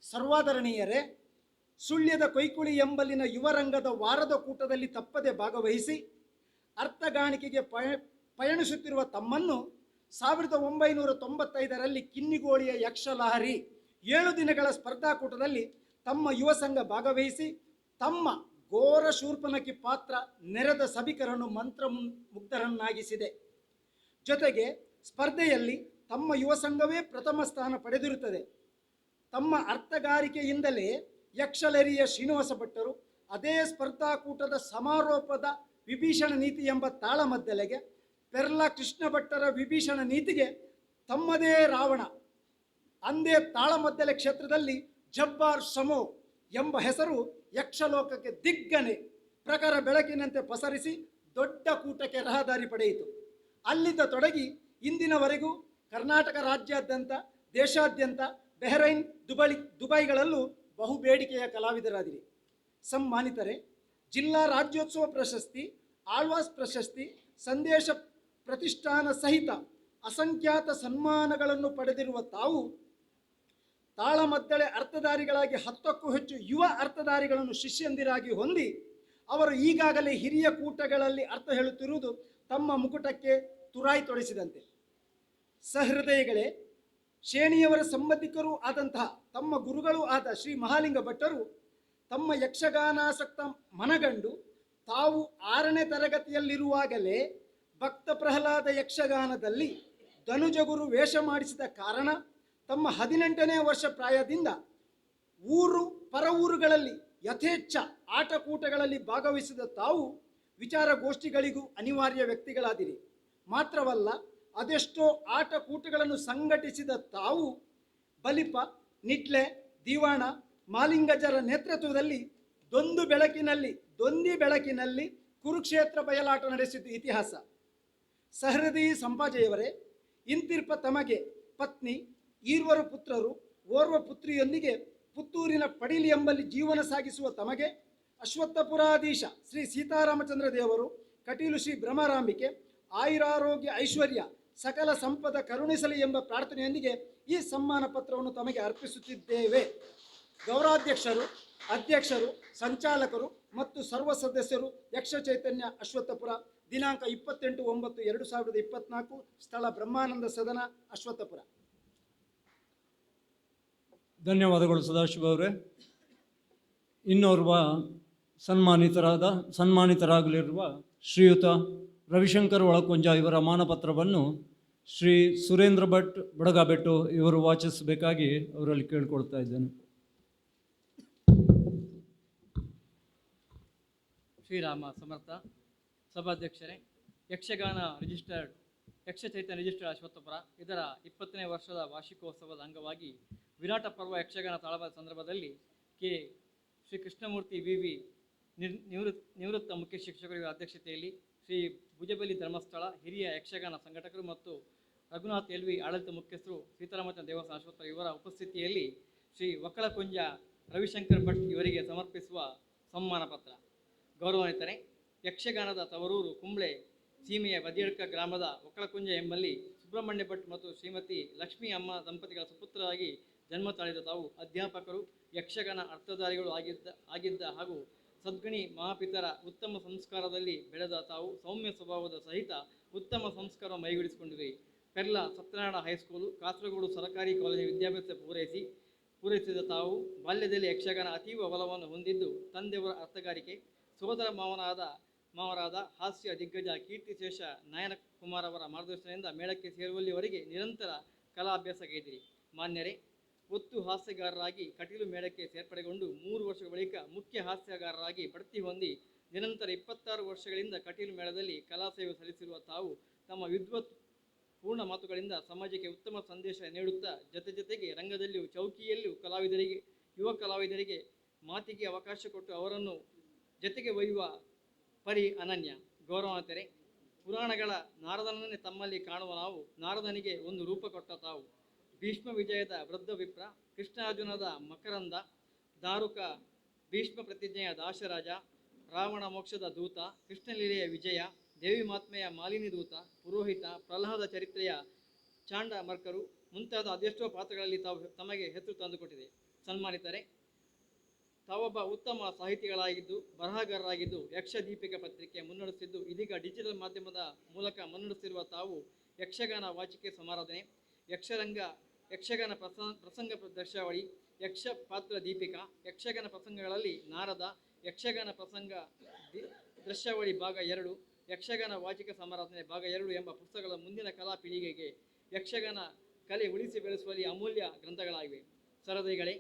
E: ಸರ್ವಾದರಣೀಯರೇ, ಸುಳ್ಯದ ಕೈಕುಳಿ ಎಂಬಲ್ಲಿನ ಯುವರಂಗದ ವಾರದ ಕೂಟದಲ್ಲಿ ತಪ್ಪದೆ ಭಾಗವಹಿಸಿ, ಅರ್ಥಗಾಣಿಕೆಗೆ ಪಯ, ಪಯಣಿಸುತ್ತಿರುವ ತಮ್ಮನ್ನು ಸಾವಿರದ ಒಂಬೈನೂರ ತೊಂಬತ್ತೈದರಲ್ಲಿ ಕಿನ್ನಿಗೋಳಿಯ ಯಕ್ಷಲಹರಿ ಏಳು ದಿನಗಳ ಸ್ಪರ್ಧಾಕೂಟದಲ್ಲಿ ತಮ್ಮ ಯುವ ಸಂಘ ಭಾಗವಹಿಸಿ, ತಮ್ಮ ಘೋರ ಶೂರ್ಪನಕಿ ಪಾತ್ರ ನೆರೆದ ಸಭಿಕರನ್ನು ಮಂತ್ರ ಮುಗ್ಧರನ್ನಾಗಿಸಿದೆ ಜೊತೆಗೆ ಸ್ಪರ್ಧೆಯಲ್ಲಿ ತಮ್ಮ ಯುವ ಸಂಘವೇ ಪ್ರಥಮ ಸ್ಥಾನ ಪಡೆದಿರುತ್ತದೆ. ತಮ್ಮ ಅರ್ಥಗಾರಿಕೆಯಿಂದಲೇ ಯಕ್ಷಲರಿಯ ಶ್ರೀನಿವಾಸ ಭಟ್ಟರು ಅದೇ ಸ್ಪರ್ಧಾಕೂಟದ ಸಮಾರೋಪದ ವಿಭೀಷಣ ನೀತಿ ಎಂಬ ತಾಳಮದ್ದಲೆಗೆ ಪೆರ್ಲ ಕೃಷ್ಣ ಭಟ್ಟರ ವಿಭೀಷಣ ನೀತಿಗೆ ತಮ್ಮದೇ ರಾವಣ, ಅಂದೇ ತಾಳಮದ್ದಲೆ ಕ್ಷೇತ್ರದಲ್ಲಿ ಜಬ್ಬಾರ್ ಸಮೋ ಎಂಬ ಹೆಸರು ಯಕ್ಷಲೋಕಕ್ಕೆ ದಿಗ್ಗನೆ ಪ್ರಖರ ಬೆಳಕಿನಂತೆ ಪಸರಿಸಿ ದೊಡ್ಡ ಕೂಟಕ್ಕೆ ರಹದಾರಿ ಪಡೆಯಿತು. ಅಲ್ಲಿದ್ದ ತೊಡಗಿ ಇಂದಿನವರೆಗೂ ಕರ್ನಾಟಕ ರಾಜ್ಯಾದ್ಯಂತ, ದೇಶಾದ್ಯಂತ ಬೆಹರೈನ್ ದುಬೈ ದುಬೈಗಳಲ್ಲೂ ಬಹು ಬೇಡಿಕೆಯ ಕಲಾವಿದರಾದಿರಿ. ಸಮ್ಮಾನಿತರೆ, ಜಿಲ್ಲಾ ರಾಜ್ಯೋತ್ಸವ ಪ್ರಶಸ್ತಿ, ಆಳ್ವಾಸ್ ಪ್ರಶಸ್ತಿ, ಸಂದೇಶ ಪ್ರತಿಷ್ಠಾನ ಸಹಿತ ಅಸಂಖ್ಯಾತ ಸನ್ಮಾನಗಳನ್ನು ಪಡೆದಿರುವ ತಾವು ತಾಳಮದ್ದಳೆ ಅರ್ಥಧಾರಿಗಳಾಗಿ ಹತ್ತಕ್ಕೂ ಹೆಚ್ಚು ಯುವ ಅರ್ಥಧಾರಿಗಳನ್ನು ಶಿಷ್ಯಂದಿರಾಗಿ ಹೊಂದಿ, ಅವರು ಈಗಾಗಲೇ ಹಿರಿಯ ಕೂಟಗಳಲ್ಲಿ ಅರ್ಥ ಹೇಳುತ್ತಿರುವುದು ತಮ್ಮ ಮುಕುಟಕ್ಕೆ ತುರಾಯಿ ತೊಡಿಸಿದಂತೆ. ಸಹೃದಯಗಳೇ ಶೇಣಿಯವರ ಸಂಬಂಧಿಕರೂ ಆದಂತಹ ತಮ್ಮ ಗುರುಗಳು ಆದ ಶ್ರೀ ಮಹಾಲಿಂಗ ಭಟ್ಟರು ತಮ್ಮ ಯಕ್ಷಗಾನಾಸಕ್ತ ಮನಗಂಡು ತಾವು ಆರನೇ ತರಗತಿಯಲ್ಲಿರುವಾಗಲೇ ಭಕ್ತ ಪ್ರಹ್ಲಾದ ಯಕ್ಷಗಾನದಲ್ಲಿ ಧನುಜಗುರು ವೇಷ ಮಾಡಿಸಿದ ಕಾರಣ ತಮ್ಮ ಹದಿನೆಂಟನೇ ವರ್ಷ ಪ್ರಾಯದಿಂದ ಊರು, ಪರ ಊರುಗಳಲ್ಲಿ ಯಥೇಚ್ಛ ಆಟಕೂಟಗಳಲ್ಲಿ ಭಾಗವಹಿಸಿದ ತಾವು ವಿಚಾರಗೋಷ್ಠಿಗಳಿಗೂ ಅನಿವಾರ್ಯ ವ್ಯಕ್ತಿಗಳಾದಿರಿ. ಮಾತ್ರವಲ್ಲ ಅದೆಷ್ಟೋ ಆಟಕೂಟಗಳನ್ನು ಸಂಘಟಿಸಿದ ತಾವು ಬಲಿಪ, ನಿಟ್ಲೆ, ದಿವಾಣ, ಮಾಲಿಂಗಜರ ನೇತೃತ್ವದಲ್ಲಿ ದೊಂದು ಬೆಳಕಿನಲ್ಲಿ, ದೊಂದಿ ಬೆಳಕಿನಲ್ಲಿ ಕುರುಕ್ಷೇತ್ರ ಬಯಲಾಟ ನಡೆಸಿದ್ದು ಇತಿಹಾಸ. ಸಹೃದಯಿ ಸಂಪಾಜೆಯವರೇ, ಇಂತಿರ್ಪ ತಮಗೆ ಪತ್ನಿ, ಈರ್ವರು ಪುತ್ರರು, ಓರ್ವ ಪುತ್ರಿಯೊಂದಿಗೆ ಪುತ್ತೂರಿನ ಪಡಿಲಿ ಎಂಬಲ್ಲಿ ಜೀವನ ಸಾಗಿಸುವ ತಮಗೆ ಅಶ್ವತ್ಥಪುರಾಧೀಶ ಶ್ರೀ ಸೀತಾರಾಮಚಂದ್ರ ದೇವರು, ಕಟೀಲು ಶ್ರೀ ಭ್ರಮರಾಂಬಿಕೆ, ಆಯುರಾರೋಗ್ಯ ಐಶ್ವರ್ಯ ಸಕಲ ಸಂಪದ ಕರುಣಿಸಲಿ ಎಂಬ ಪ್ರಾರ್ಥನೆಯೊಂದಿಗೆ ಈ ಸಮ್ಮಾನ ಪತ್ರವನ್ನು ತಮಗೆ ಅರ್ಪಿಸುತ್ತಿದ್ದೇವೆ. ಗೌರವಾಧ್ಯಕ್ಷರು ಅಧ್ಯಕ್ಷರು, ಸಂಚಾಲಕರು ಮತ್ತು ಸರ್ವ ಸದಸ್ಯರು ಯಕ್ಷ ಚೈತನ್ಯ ಅಶ್ವತ್ಥಪುರ, ದಿನಾಂಕ ಇಪ್ಪತ್ತೆಂಟು ಒಂಬತ್ತು ಎರಡು ಸಾವಿರದ ಇಪ್ಪತ್ನಾಲ್ಕು, ಸ್ಥಳ ಬ್ರಹ್ಮಾನಂದ ಸದನ ಅಶ್ವತ್ಥಪುರ.
B: ಧನ್ಯವಾದಗಳು ಸದಾಶಿವ ಅವರೇ. ಇನ್ನೋರ್ವ ಸನ್ಮಾನಿತರಾದ, ಸನ್ಮಾನಿತರಾಗಲಿರುವ ಶ್ರೀಯುತ ರವಿಶಂಕರ್ ಒಳಕೊಂಜ ಇವರ ಮಾನಪತ್ರವನ್ನು ಶ್ರೀ ಸುರೇಂದ್ರ ಭಟ್ ಬಡಗಾಬೆಟ್ಟು ಇವರು ವಾಚಿಸಬೇಕಾಗಿ ಅವರಲ್ಲಿ ಕೇಳ್ಕೊಳ್ತಾ ಇದ್ದೇನೆ.
F: ಶ್ರೀರಾಮ ಸಮರ್ಥ ಸಭಾಧ್ಯಕ್ಷರೇ, ಯಕ್ಷಗಾನ ರಿಜಿಸ್ಟರ್ಡ್, ಯಕ್ಷ ಚೈತನ್ಯ ರಿಜಿಸ್ಟರ್ಡ್ ಅಶ್ವತ್ಥಪುರ ಇದರ ಇಪ್ಪತ್ತನೇ ವರ್ಷದ ವಾರ್ಷಿಕೋತ್ಸವದ ಅಂಗವಾಗಿ ವಿರಾಟ ಪರ್ವ ಯಕ್ಷಗಾನ ತಾಳವಾದ ಸಂದರ್ಭದಲ್ಲಿ K. Shri Krishnamurthy V V ನಿವೃತ್ತ ಮುಖ್ಯ ಶಿಕ್ಷಕರ ಅಧ್ಯಕ್ಷತೆಯಲ್ಲಿ ಶ್ರೀ ಭುಜಬಲಿ ಧರ್ಮಸ್ಥಳ ಹಿರಿಯ ಯಕ್ಷಗಾನ ಸಂಘಟಕರು ಮತ್ತು ರಘುನಾಥ್ ಎಲ್ವಿ, ಆಡಳಿತ ಮುಖ್ಯಸ್ಥರು ಸೀತಾರಾಮಚಂದ್ರ ದೇವಸ್ಥಾನ ಆಸ್ಪತ್ರೆ ಇವರ ಉಪಸ್ಥಿತಿಯಲ್ಲಿ ಶ್ರೀ ವಕ್ಕಳಕುಂಜ ರವಿಶಂಕರ್ ಭಟ್ ಇವರಿಗೆ ಸಮರ್ಪಿಸುವ ಸಮ್ಮಾನ ಪತ್ರ. ಗೌರವಾನ್ವಿತರೆ, ಯಕ್ಷಗಾನದ ತವರೂರು ಕುಂಬ್ಳೆ ಸೀಮೆಯ ಬದಿಯಡ್ಕ ಗ್ರಾಮದ ಒಕ್ಕಳಕುಂಜ ಎಂಬಲ್ಲಿ ಸುಬ್ರಹ್ಮಣ್ಯ ಭಟ್ ಮತ್ತು ಶ್ರೀಮತಿ ಲಕ್ಷ್ಮೀ ಅಮ್ಮ ದಂಪತಿಗಳ ಸುಪುತ್ರರಾಗಿ ಜನ್ಮ ತಾಳಿದ ತಾವು ಅಧ್ಯಾಪಕರು, ಯಕ್ಷಗಾನ ಅರ್ಥಧಾರಿಗಳು ಆಗಿದ್ದ ಆಗಿದ್ದ ಹಾಗೂ ಸದ್ಗಣಿ ಮಹಾಪಿತರ ಉತ್ತಮ ಸಂಸ್ಕಾರದಲ್ಲಿ ಬೆಳೆದ ತಾವು ಸೌಮ್ಯ ಸ್ವಭಾವದ ಸಹಿತ ಉತ್ತಮ ಸಂಸ್ಕಾರ ಮೈಗೂಡಿಸಿಕೊಂಡಿರಿ. ಪೆರ್ಲ ಸತ್ಯನಾರಾಯಣ ಹೈಸ್ಕೂಲು ಕಾಸರಗೋಡು ಸರಕಾರಿ ಕಾಲೇಜು ವಿದ್ಯಾಭ್ಯಾಸ ಪೂರೈಸಿ, ಪೂರೈಸಿದ ತಾವು ಬಾಲ್ಯದಲ್ಲಿ ಯಕ್ಷಗಾನ ಅತೀವ ಬಲವನ್ನು ಹೊಂದಿದ್ದು ತಂದೆಯವರ ಅರ್ಥಗಾರಿಕೆ ಸೋದರ ಮಾವನಾದ, ಮಾವರಾದ ಹಾಸ್ಯ ದಿಗ್ಗಜ ಕೀರ್ತಿಶೇಷ ನಾಯನ ಕುಮಾರ್ ಅವರ ಮಾರ್ಗದರ್ಶನದಿಂದ ಮೇಳಕ್ಕೆ ಸೇರುವಲ್ಲಿವರೆಗೆ ನಿರಂತರ ಕಲಾಭ್ಯಾಸಗೈದಿರಿ ಮಾನ್ಯರೇ, ಒತ್ತು ಹಾಸ್ಯಗಾರರಾಗಿ ಕಟೀಲು ಮೇಳಕ್ಕೆ ಸೇರ್ಪಡೆಗೊಂಡು ಮೂರು ವರ್ಷಗಳ ಬಳಿಕ ಮುಖ್ಯ ಹಾಸ್ಯಗಾರರಾಗಿ ಬಡ್ತಿ ಹೊಂದಿ ನಿರಂತರ ಇಪ್ಪತ್ತಾರು ವರ್ಷಗಳಿಂದ ಕಟೀಲು ಮೇಳದಲ್ಲಿ ಕಲಾ ಸೇವೆ ಸಲ್ಲಿಸಿರುವ ತಾವು ತಮ್ಮ ವಿದ್ವತ್ ಪೂರ್ಣ ಮಾತುಗಳಿಂದ ಸಮಾಜಕ್ಕೆ ಉತ್ತಮ ಸಂದೇಶ ನೀಡುತ್ತಾ ಜೊತೆ ಜೊತೆಗೆ ರಂಗದಲ್ಲಿಯೂ ಚೌಕಿಯಲ್ಲೂ ಕಲಾವಿದರಿಗೆ, ಯುವ ಕಲಾವಿದರಿಗೆ ಮಾತಿಗೆ ಅವಕಾಶ ಕೊಟ್ಟು ಅವರನ್ನು ಜೊತೆಗೆ ಒಯ್ಯುವ ಪರಿ ಅನನ್ಯ. ಗೌರವಾಂತರೆ ಪುರಾಣಗಳ ನಾರದನನ್ನೇ ತಮ್ಮಲ್ಲಿ ಕಾಣುವ ನಾವು, ನಾರದನಿಗೆ ಒಂದು ರೂಪ ಕೊಟ್ಟ ತಾವು. ಭೀಷ್ಮ ವಿಜಯದ ವೃದ್ಧ ವಿಪ್ರ, ಕೃಷ್ಣಾರ್ಜುನದ ಮಕರಂದ, ದಾರುಕ ಭೀಷ್ಮ ಪ್ರತಿಜ್ಞೆಯ ದಾಶರಾಜ, ರಾವಣ ಮೋಕ್ಷದ ದೂತ, ಕೃಷ್ಣಲೀಲೆಯ ವಿಜಯ ದೇವಿ ಮಾತ್ಮೆಯ ಮಾಲಿನಿ ದೂತ, ಪುರೋಹಿತ, ಪ್ರಹ್ಲಾದ ಚರಿತ್ರೆಯ ಚಾಂಡ ಮರ್ಕರು ಮುಂತಾದ ಅದೆಷ್ಟೋ ಪಾತ್ರಗಳಲ್ಲಿ ತಾವು ತಮಗೆ ಹೆಸರು ತಂದುಕೊಟ್ಟಿದೆ. ಸನ್ಮಾನಿತರೆ, ತಾವೊಬ್ಬ ಉತ್ತಮ ಸಾಹಿತಿಗಳಾಗಿದ್ದು, ಬರಹಗಾರರಾಗಿದ್ದು ಯಕ್ಷ ದೀಪಿಕಾ ಪತ್ರಿಕೆ ಮುನ್ನಡೆಸಿದ್ದು, ಇದೀಗ ಡಿಜಿಟಲ್ ಮಾಧ್ಯಮದ ಮೂಲಕ ಮುನ್ನಡೆಸಿರುವ ತಾವು ಯಕ್ಷಗಾನ ವಾಚಿಕೆ ಸಮಾರಾಧನೆ, ಯಕ್ಷರಂಗ, ಯಕ್ಷಗಾನ ಪ್ರಸಂಗ ಪ್ರಸಂಗ ದರ್ಶಾವಳಿ ಯಕ್ಷ ಪಾತ್ರ ದೀಪಿಕಾ, ಯಕ್ಷಗಾನ ಪ್ರಸಂಗಗಳಲ್ಲಿ ನಾರದ, ಯಕ್ಷಗಾನ ಪ್ರಸಂಗ ದೃಶ್ಯಾವಳಿ ಭಾಗ ಎರಡು ಯಕ್ಷಗಾನ ವಾಚಿಕ ಸಮಾರಾಧನೆ ಭಾಗ ಎರಡು ಎಂಬ ಪುಸ್ತಕಗಳ ಮುಂದಿನ ಕಲಾ ಪೀಳಿಗೆಗೆ ಯಕ್ಷಗಾನ ಕಲೆ ಉಳಿಸಿ ಬೆಳೆಸುವಲ್ಲಿ ಅಮೂಲ್ಯ ಗ್ರಂಥಗಳಾಗಿವೆ. ಸರದಿಗಳೇ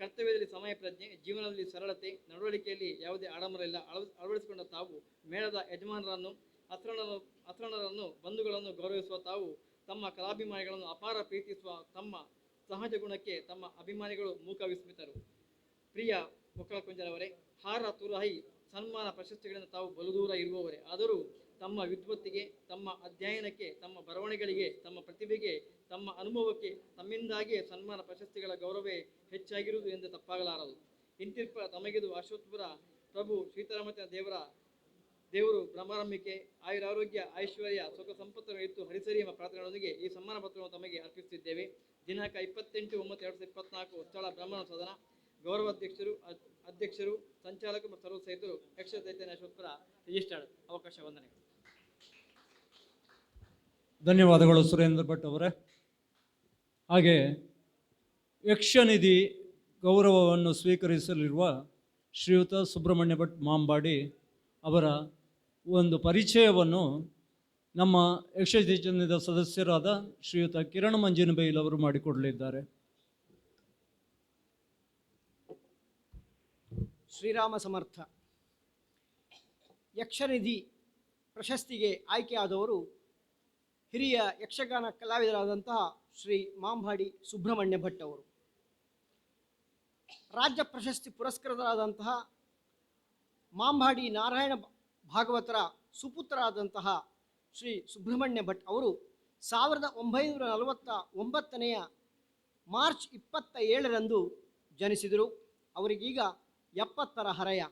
F: ಕರ್ತವ್ಯದಲ್ಲಿ ಸಮಯ ಪ್ರಜ್ಞೆ ಜೀವನದಲ್ಲಿ ಸರಳತೆ, ನಡವಳಿಕೆಯಲ್ಲಿ ಯಾವುದೇ ಆಡಂಬರ ಇಲ್ಲ. ಅಳವ, ಅಳವಡಿಸಿಕೊಂಡ ತಾವು, ಮೇಳದ ಯಜಮಾನರನ್ನು ಅತ್ರಣರು ಅತ್ರಣರನ್ನು ಬಂಧುಗಳನ್ನು ಗೌರವಿಸುವ ತಾವು, ತಮ್ಮ ಕಲಾಭಿಮಾನಿಗಳನ್ನು ಅಪಾರ ಪ್ರೀತಿಸುವ ತಮ್ಮ ಸಹಜ ಗುಣಕ್ಕೆ ತಮ್ಮ ಅಭಿಮಾನಿಗಳು ಮೂಕ ವಿಸ್ಮಿತರು. ಪ್ರಿಯ ಕುಂಜಲವರೇ ಹಾರ ತುರಾಹಿ ಸನ್ಮಾನ ಪ್ರಶಸ್ತಿಗಳಿಂದ ತಾವು ಬಲುದೂರ ಇರುವವರೇ. ಆದರೂ ತಮ್ಮ ವಿದ್ವತ್ತಿಗೆ, ತಮ್ಮ ಅಧ್ಯಯನಕ್ಕೆ, ತಮ್ಮ ಬರವಣಿಗೆಗಳಿಗೆ, ತಮ್ಮ ಪ್ರತಿಭೆಗೆ, ತಮ್ಮ ಅನುಭವಕ್ಕೆ, ತಮ್ಮಿಂದಾಗಿಯೇ ಸನ್ಮಾನ ಪ್ರಶಸ್ತಿಗಳ ಗೌರವೇ ಹೆಚ್ಚಾಗಿರುವುದು ಎಂದು ತಪ್ಪಾಗಲಾರದು. ಇಂತಿರ್ಪ ತಮಗಿದು ಅಶ್ವತ್ಪುರ ಪ್ರಭು ಸೀತಾರಾಮಚಂದ್ರ ದೇವರ, ದೇವರು ಬ್ರಹ್ಮಾರಂಭಿಕೆ, ಆಯುರಾರೋಗ್ಯ, ಐಶ್ವರ್ಯ, ಸುಖ ಸಂಪತ್ತನ್ನು ಇತ್ತು ಹರಿಸರಿ ಎಂಬ ಪ್ರಾರ್ಥನೆಗಳೊಂದಿಗೆ ಈ ಸನ್ಮಾನ ಪತ್ರವನ್ನು ತಮಗೆ ಅರ್ಪಿಸುತ್ತಿದ್ದೇವೆ. ದಿನಾಂಕ ಇಪ್ಪತ್ತೆಂಟು ಒಂಬತ್ತು ಎರಡು ಸಾವಿರದ ಇಪ್ಪತ್ನಾಲ್ಕು ಸ್ಥಳ ಬ್ರಹ್ಮಣ ಸದನ, ಗೌರವಾಧ್ಯಕ್ಷರು ಅಧ್ಯಕ್ಷರು ಸಂಚಾಲಕ ಮತ್ತು ಸರ್ವ ಸಹಿತರು ಯಕ್ಷ ಚೈತನ್ಯ ಅಶ್ವತ್ಪುರ ರಿಜಿಸ್ಟರ್ಡ್ ಅವಕಾಶ ವಂದನೆಗಳು
B: ಧನ್ಯವಾದಗಳು ಸುರೇಂದ್ರ ಭಟ್ ಅವರೇ. ಹಾಗೆ ಯಕ್ಷನಿಧಿ ಗೌರವವನ್ನು ಸ್ವೀಕರಿಸಲಿರುವ ಶ್ರೀಯುತ ಸುಬ್ರಹ್ಮಣ್ಯ ಭಟ್ ಮಾಂಬಾಡಿ ಅವರ ಒಂದು ಪರಿಚಯವನ್ನು ನಮ್ಮ ಯಕ್ಷ ಸದಸ್ಯರಾದ ಶ್ರೀಯುತ ಕಿರಣ್ ಮಂಜಿನಬೈಲ್ ಅವರು ಮಾಡಿಕೊಡಲಿದ್ದಾರೆ.
G: ಶ್ರೀರಾಮ ಸಮರ್ಥ. ಯಕ್ಷನಿಧಿ ಪ್ರಶಸ್ತಿಗೆ ಆಯ್ಕೆಯಾದವರು ಹಿರಿಯ ಯಕ್ಷಗಾನ ಕಲಾವಿದರಾದಂತಹ ಶ್ರೀ ಮಾಂಬಾಡಿ ಸುಬ್ರಹ್ಮಣ್ಯ ಭಟ್ ಅವರು. ರಾಜ್ಯ ಪ್ರಶಸ್ತಿ ಪುರಸ್ಕೃತರಾದಂತಹ ಮಾಂಬಾಡಿ ನಾರಾಯಣ ಭಾಗವತರ ಸುಪುತ್ರರಾದಂತಹ ಶ್ರೀ ಸುಬ್ರಹ್ಮಣ್ಯ ಭಟ್ ಅವರು ಸಾವಿರದ ಒಂಬೈನೂರ ನಲವತ್ತ ಒಂಬತ್ತನೆಯ ಮಾರ್ಚ್ ಇಪ್ಪತ್ತ ಏಳರಂದು ಜನಿಸಿದರು. ಅವರಿಗೀಗ ಎಪ್ಪತ್ತರ ಹರೆಯ.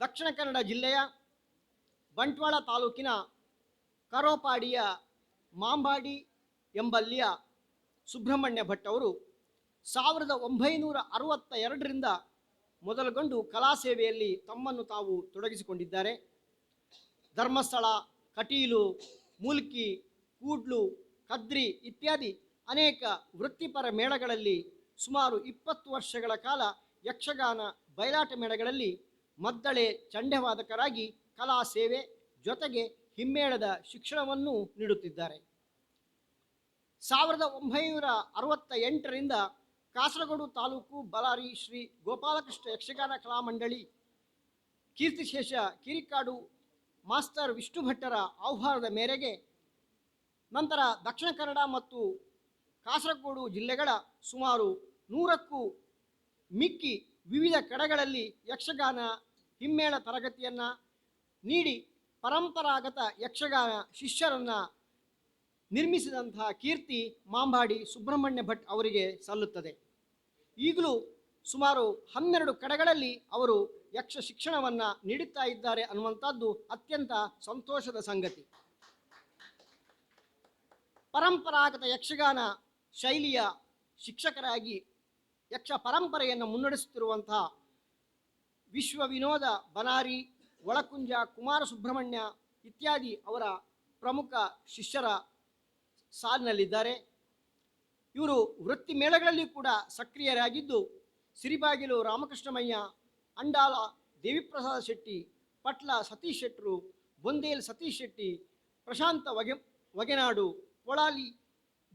G: ದಕ್ಷಿಣ ಕನ್ನಡ ಜಿಲ್ಲೆಯ ಬಂಟ್ವಾಳ ತಾಲೂಕಿನ ಕರೋಪಾಡಿಯ ಮಾಂಬಾಡಿ ಎಂಬಲ್ಲಿಯ ಸುಬ್ರಹ್ಮಣ್ಯ ಭಟ್ ಅವರು ಸಾವಿರದ ಒಂಬೈನೂರ ಅರವತ್ತ ಎರಡರಿಂದ ಮೊದಲುಗೊಂಡು ಕಲಾ ಸೇವೆಯಲ್ಲಿ ತಮ್ಮನ್ನು ತಾವು ತೊಡಗಿಸಿಕೊಂಡಿದ್ದಾರೆ. ಧರ್ಮಸ್ಥಳ, ಕಟೀಲು, ಮೂಲ್ಕಿ, ಕೂಡ್ಲು, ಕದ್ರಿ ಇತ್ಯಾದಿ ಅನೇಕ ವೃತ್ತಿಪರ ಮೇಳಗಳಲ್ಲಿ ಸುಮಾರು ಇಪ್ಪತ್ತು ವರ್ಷಗಳ ಕಾಲ ಯಕ್ಷಗಾನ ಬಯಲಾಟ ಮೇಳಗಳಲ್ಲಿ ಮದ್ದಳೆ ಚಂಡೆವಾದಕರಾಗಿ ಕಲಾ ಸೇವೆ ಜೊತೆಗೆ ಹಿಮ್ಮೇಳದ ಶಿಕ್ಷಣವನ್ನು ನೀಡುತ್ತಿದ್ದಾರೆ. ಸಾವಿರದ ಒಂಬೈನೂರ ಅರವತ್ತ ಎಂಟರಿಂದ ಕಾಸರಗೋಡು ತಾಲೂಕು ಬಳ್ಳಾರಿ ಶ್ರೀ ಗೋಪಾಲಕೃಷ್ಣ ಯಕ್ಷಗಾನ ಕಲಾಮಂಡಳಿ ಕೀರ್ತಿಶೇಷ ಕಿರಿಕಾಡು ಮಾಸ್ತರ್ ವಿಷ್ಣು ಭಟ್ಟರ ಆಹ್ವಾನದ ಮೇರೆಗೆ ನಂತರ ದಕ್ಷಿಣ ಕನ್ನಡ ಮತ್ತು ಕಾಸರಗೋಡು ಜಿಲ್ಲೆಗಳ ಸುಮಾರು ನೂರಕ್ಕೂ ಮಿಕ್ಕಿ ವಿವಿಧ ಕಡೆಗಳಲ್ಲಿ ಯಕ್ಷಗಾನ ಹಿಮ್ಮೇಳ ತರಗತಿಯನ್ನು ನೀಡಿ ಪರಂಪರಾಗತ ಯಕ್ಷಗಾನ ಶಿಷ್ಯರನ್ನು ನಿರ್ಮಿಸಿದಂತಹ ಕೀರ್ತಿ ಮಾಂಬಾಡಿ ಸುಬ್ರಹ್ಮಣ್ಯ ಭಟ್ ಅವರಿಗೆ ಸಲ್ಲುತ್ತದೆ. ಈಗಲೂ ಸುಮಾರು ಹನ್ನೆರಡು ಕಡೆಗಳಲ್ಲಿ ಅವರು ಯಕ್ಷ ಶಿಕ್ಷಣವನ್ನು ನೀಡುತ್ತಾ ಇದ್ದಾರೆ ಅನ್ನುವಂಥದ್ದು ಅತ್ಯಂತ ಸಂತೋಷದ ಸಂಗತಿ. ಪರಂಪರಾಗತ ಯಕ್ಷಗಾನ ಶೈಲಿಯ ಶಿಕ್ಷಕರಾಗಿ ಯಕ್ಷ ಪರಂಪರೆಯನ್ನು ಮುನ್ನಡೆಸುತ್ತಿರುವಂತಹ ವಿಶ್ವ ವಿನೋದ ಬನಾರಿ, ಒಳಕುಂಜ ಕುಮಾರ ಸುಬ್ರಹ್ಮಣ್ಯ ಇತ್ಯಾದಿ ಅವರ ಪ್ರಮುಖ ಶಿಷ್ಯರ ಸಾಲಿನಲ್ಲಿದ್ದಾರೆ. ಇವರು ವೃತ್ತಿ ಮೇಳಗಳಲ್ಲಿ ಕೂಡ ಸಕ್ರಿಯರಾಗಿದ್ದು, ಸಿರಿಬಾಗಿಲು ರಾಮಕೃಷ್ಣಮಯ್ಯ, ಅಂಡಾಲ ದೇವಿಪ್ರಸಾದ ಶೆಟ್ಟಿ, ಪಟ್ಲ ಸತೀಶ್ ಶೆಟ್ಟರು ಬೊಂದೇಲ್ ಸತೀಶ್ ಶೆಟ್ಟಿ, ಪ್ರಶಾಂತ ವಗೆ, ವಗೆನಾಡು, ಕೊಳಾಲಿ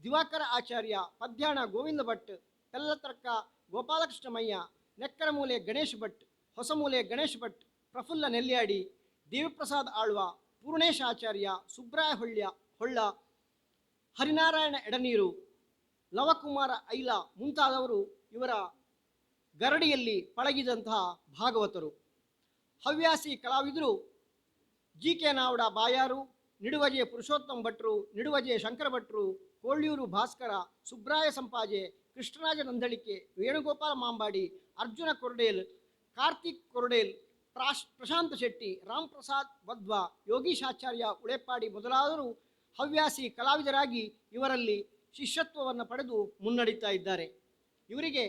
G: ದಿವಾಕರ ಆಚಾರ್ಯ, ಪದ್ಯಾಣ ಗೋವಿಂದ ಭಟ್ ತೆಲ್ಲತರ್ಕ ಗೋಪಾಲಕೃಷ್ಣಮಯ್ಯ ನೆಕ್ಕರಮೂಲೆ ಗಣೇಶ್ ಭಟ್ ಹೊಸಮೂಲೆ ಗಣೇಶ್ ಭಟ್, ಪ್ರಫುಲ್ಲ ನೆಲ್ಯಾಡಿ ದೇವಿಪ್ರಸಾದ್ ಆಳ್ವ, ಪೂರ್ಣೇಶ್ ಆಚಾರ್ಯ, ಸುಬ್ರಾಯ ಹೊಳ್ಯ, ಹೊಳ್ಳ, ಹರಿನಾರಾಯಣ ಎಡನೀರು, ಲವಕುಮಾರ ಐಲ ಮುಂತಾದವರು ಇವರ ಗರಡಿಯಲ್ಲಿ ಪಳಗಿದಂತಹ ಭಾಗವತರು. ಹವ್ಯಾಸಿ ಕಲಾವಿದರು ಜಿ ಕೆ ನಾವಡ ಬಾಯಾರು, ನಿಡುವಜೆ ಪುರುಷೋತ್ತಮ ಭಟ್ರು, ನಿಡುವಜೆ ಶಂಕರ ಭಟ್ರು, ಕೋಳ್ಯೂರು ಭಾಸ್ಕರ, ಸುಬ್ರಾಯ ಸಂಪಾಜೆ ಕೃಷ್ಣರಾಜ ನಂದಳಿಕೆ, ವೇಣುಗೋಪಾಲ ಮಾಂಬಾಡಿ, ಅರ್ಜುನ ಕೊರಡೇಲ್, ಕಾರ್ತಿಕ್ ಕೊರಡೇಲ್, ಪ್ರಾಶ್, ಪ್ರಶಾಂತ ಶೆಟ್ಟಿ ರಾಮ್ ಪ್ರಸಾದ್ ವದ್ವಾ ಯೋಗೀಶಾಚಾರ್ಯ ಉಳೆಪ್ಪಾಡಿ ಮೊದಲಾದರು ಹವ್ಯಾಸಿ ಕಲಾವಿದರಾಗಿ ಇವರಲ್ಲಿ ಶಿಷ್ಯತ್ವವನ್ನು ಪಡೆದು ಮುನ್ನಡೀತಾ ಇದ್ದಾರೆ. ಇವರಿಗೆ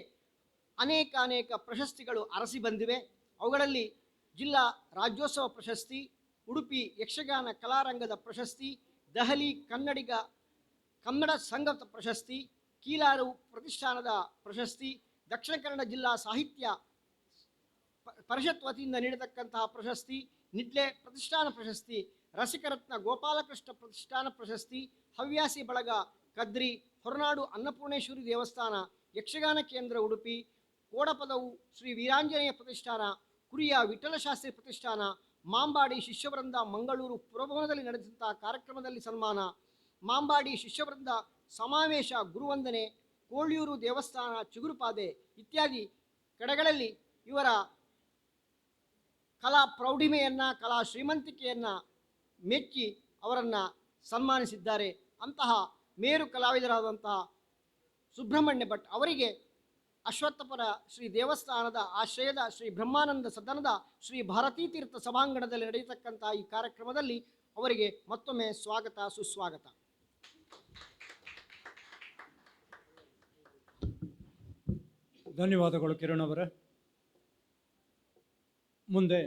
G: ಅನೇಕ ಅನೇಕ ಪ್ರಶಸ್ತಿಗಳು ಅರಸಿ ಬಂದಿವೆ. ಅವುಗಳಲ್ಲಿ ಜಿಲ್ಲಾ ರಾಜ್ಯೋತ್ಸವ ಪ್ರಶಸ್ತಿ, ಉಡುಪಿ ಯಕ್ಷಗಾನ ಕಲಾರಂಗದ ಪ್ರಶಸ್ತಿ, ದೆಹಲಿ ಕನ್ನಡಿಗ ಕನ್ನಡ ಸಂಘದ ಪ್ರಶಸ್ತಿ ಕೀಲಾರು ಪ್ರತಿಷ್ಠಾನದ ಪ್ರಶಸ್ತಿ, ದಕ್ಷಿಣ ಕನ್ನಡ ಜಿಲ್ಲಾ ಸಾಹಿತ್ಯ ಪರಿಷತ್ ವತಿಯಿಂದ ನೀಡತಕ್ಕಂತಹ ಪ್ರಶಸ್ತಿ ನಿಡ್ಲೆ ಪ್ರತಿಷ್ಠಾನ ಪ್ರಶಸ್ತಿ, ರಸಿಕರತ್ನ ಗೋಪಾಲಕೃಷ್ಣ ಪ್ರತಿಷ್ಠಾನ ಪ್ರಶಸ್ತಿ, ಹವ್ಯಾಸಿ ಬಳಗ ಕದ್ರಿ, ಹೊರನಾಡು ಅನ್ನಪೂರ್ಣೇಶ್ವರಿ ದೇವಸ್ಥಾನ, ಯಕ್ಷಗಾನ ಕೇಂದ್ರ ಉಡುಪಿ, ಕೋಡಪದವು ಶ್ರೀ ವೀರಾಂಜನೇಯ ಪ್ರತಿಷ್ಠಾನ, ಕುರಿಯ ವಿಠಲಶಾಸ್ತ್ರಿ ಪ್ರತಿಷ್ಠಾನ, ಮಾಂಬಾಡಿ ಶಿಷ್ಯವೃಂದ ಮಂಗಳೂರು ಪುರಭವನದಲ್ಲಿ ನಡೆದಂತಹ ಕಾರ್ಯಕ್ರಮದಲ್ಲಿ ಸನ್ಮಾನ, ಮಾಂಬಾಡಿ ಶಿಷ್ಯವೃಂದ ಸಮಾವೇಶ, ಗುರುವಂದನೆ, ಕೋಳಿಯೂರು ದೇವಸ್ಥಾನ, ಚಿಗುರುಪಾದೆ ಇತ್ಯಾದಿ ಕಡೆಗಳಲ್ಲಿ ಇವರ ಕಲಾ ಪ್ರೌಢಿಮೆಯನ್ನು, ಕಲಾ ಶ್ರೀಮಂತಿಕೆಯನ್ನು ಮೆಚ್ಚಿ ಅವರನ್ನು ಸನ್ಮಾನಿಸಿದ್ದಾರೆ. ಅಂತಹ ಮೇರು ಕಲಾವಿದರಾದಂತಹ ಸುಬ್ರಹ್ಮಣ್ಯ ಭಟ್ ಅವರಿಗೆ ಅಶ್ವತ್ಥಪರ ಶ್ರೀ ದೇವಸ್ಥಾನದ ಆಶ್ರಯದ ಶ್ರೀ ಬ್ರಹ್ಮಾನಂದ ಸದನದ ಶ್ರೀ ಭಾರತೀ ತೀರ್ಥ ಸಭಾಂಗಣದಲ್ಲಿ ನಡೆಯತಕ್ಕಂಥ ಈ ಕಾರ್ಯಕ್ರಮದಲ್ಲಿ ಅವರಿಗೆ ಮತ್ತೊಮ್ಮೆ ಸ್ವಾಗತ, ಸುಸ್ವಾಗತ.
B: ಧನ್ಯವಾದಗಳು ಕಿರಣ್ ಅವರೇ. ಮುಂದೆ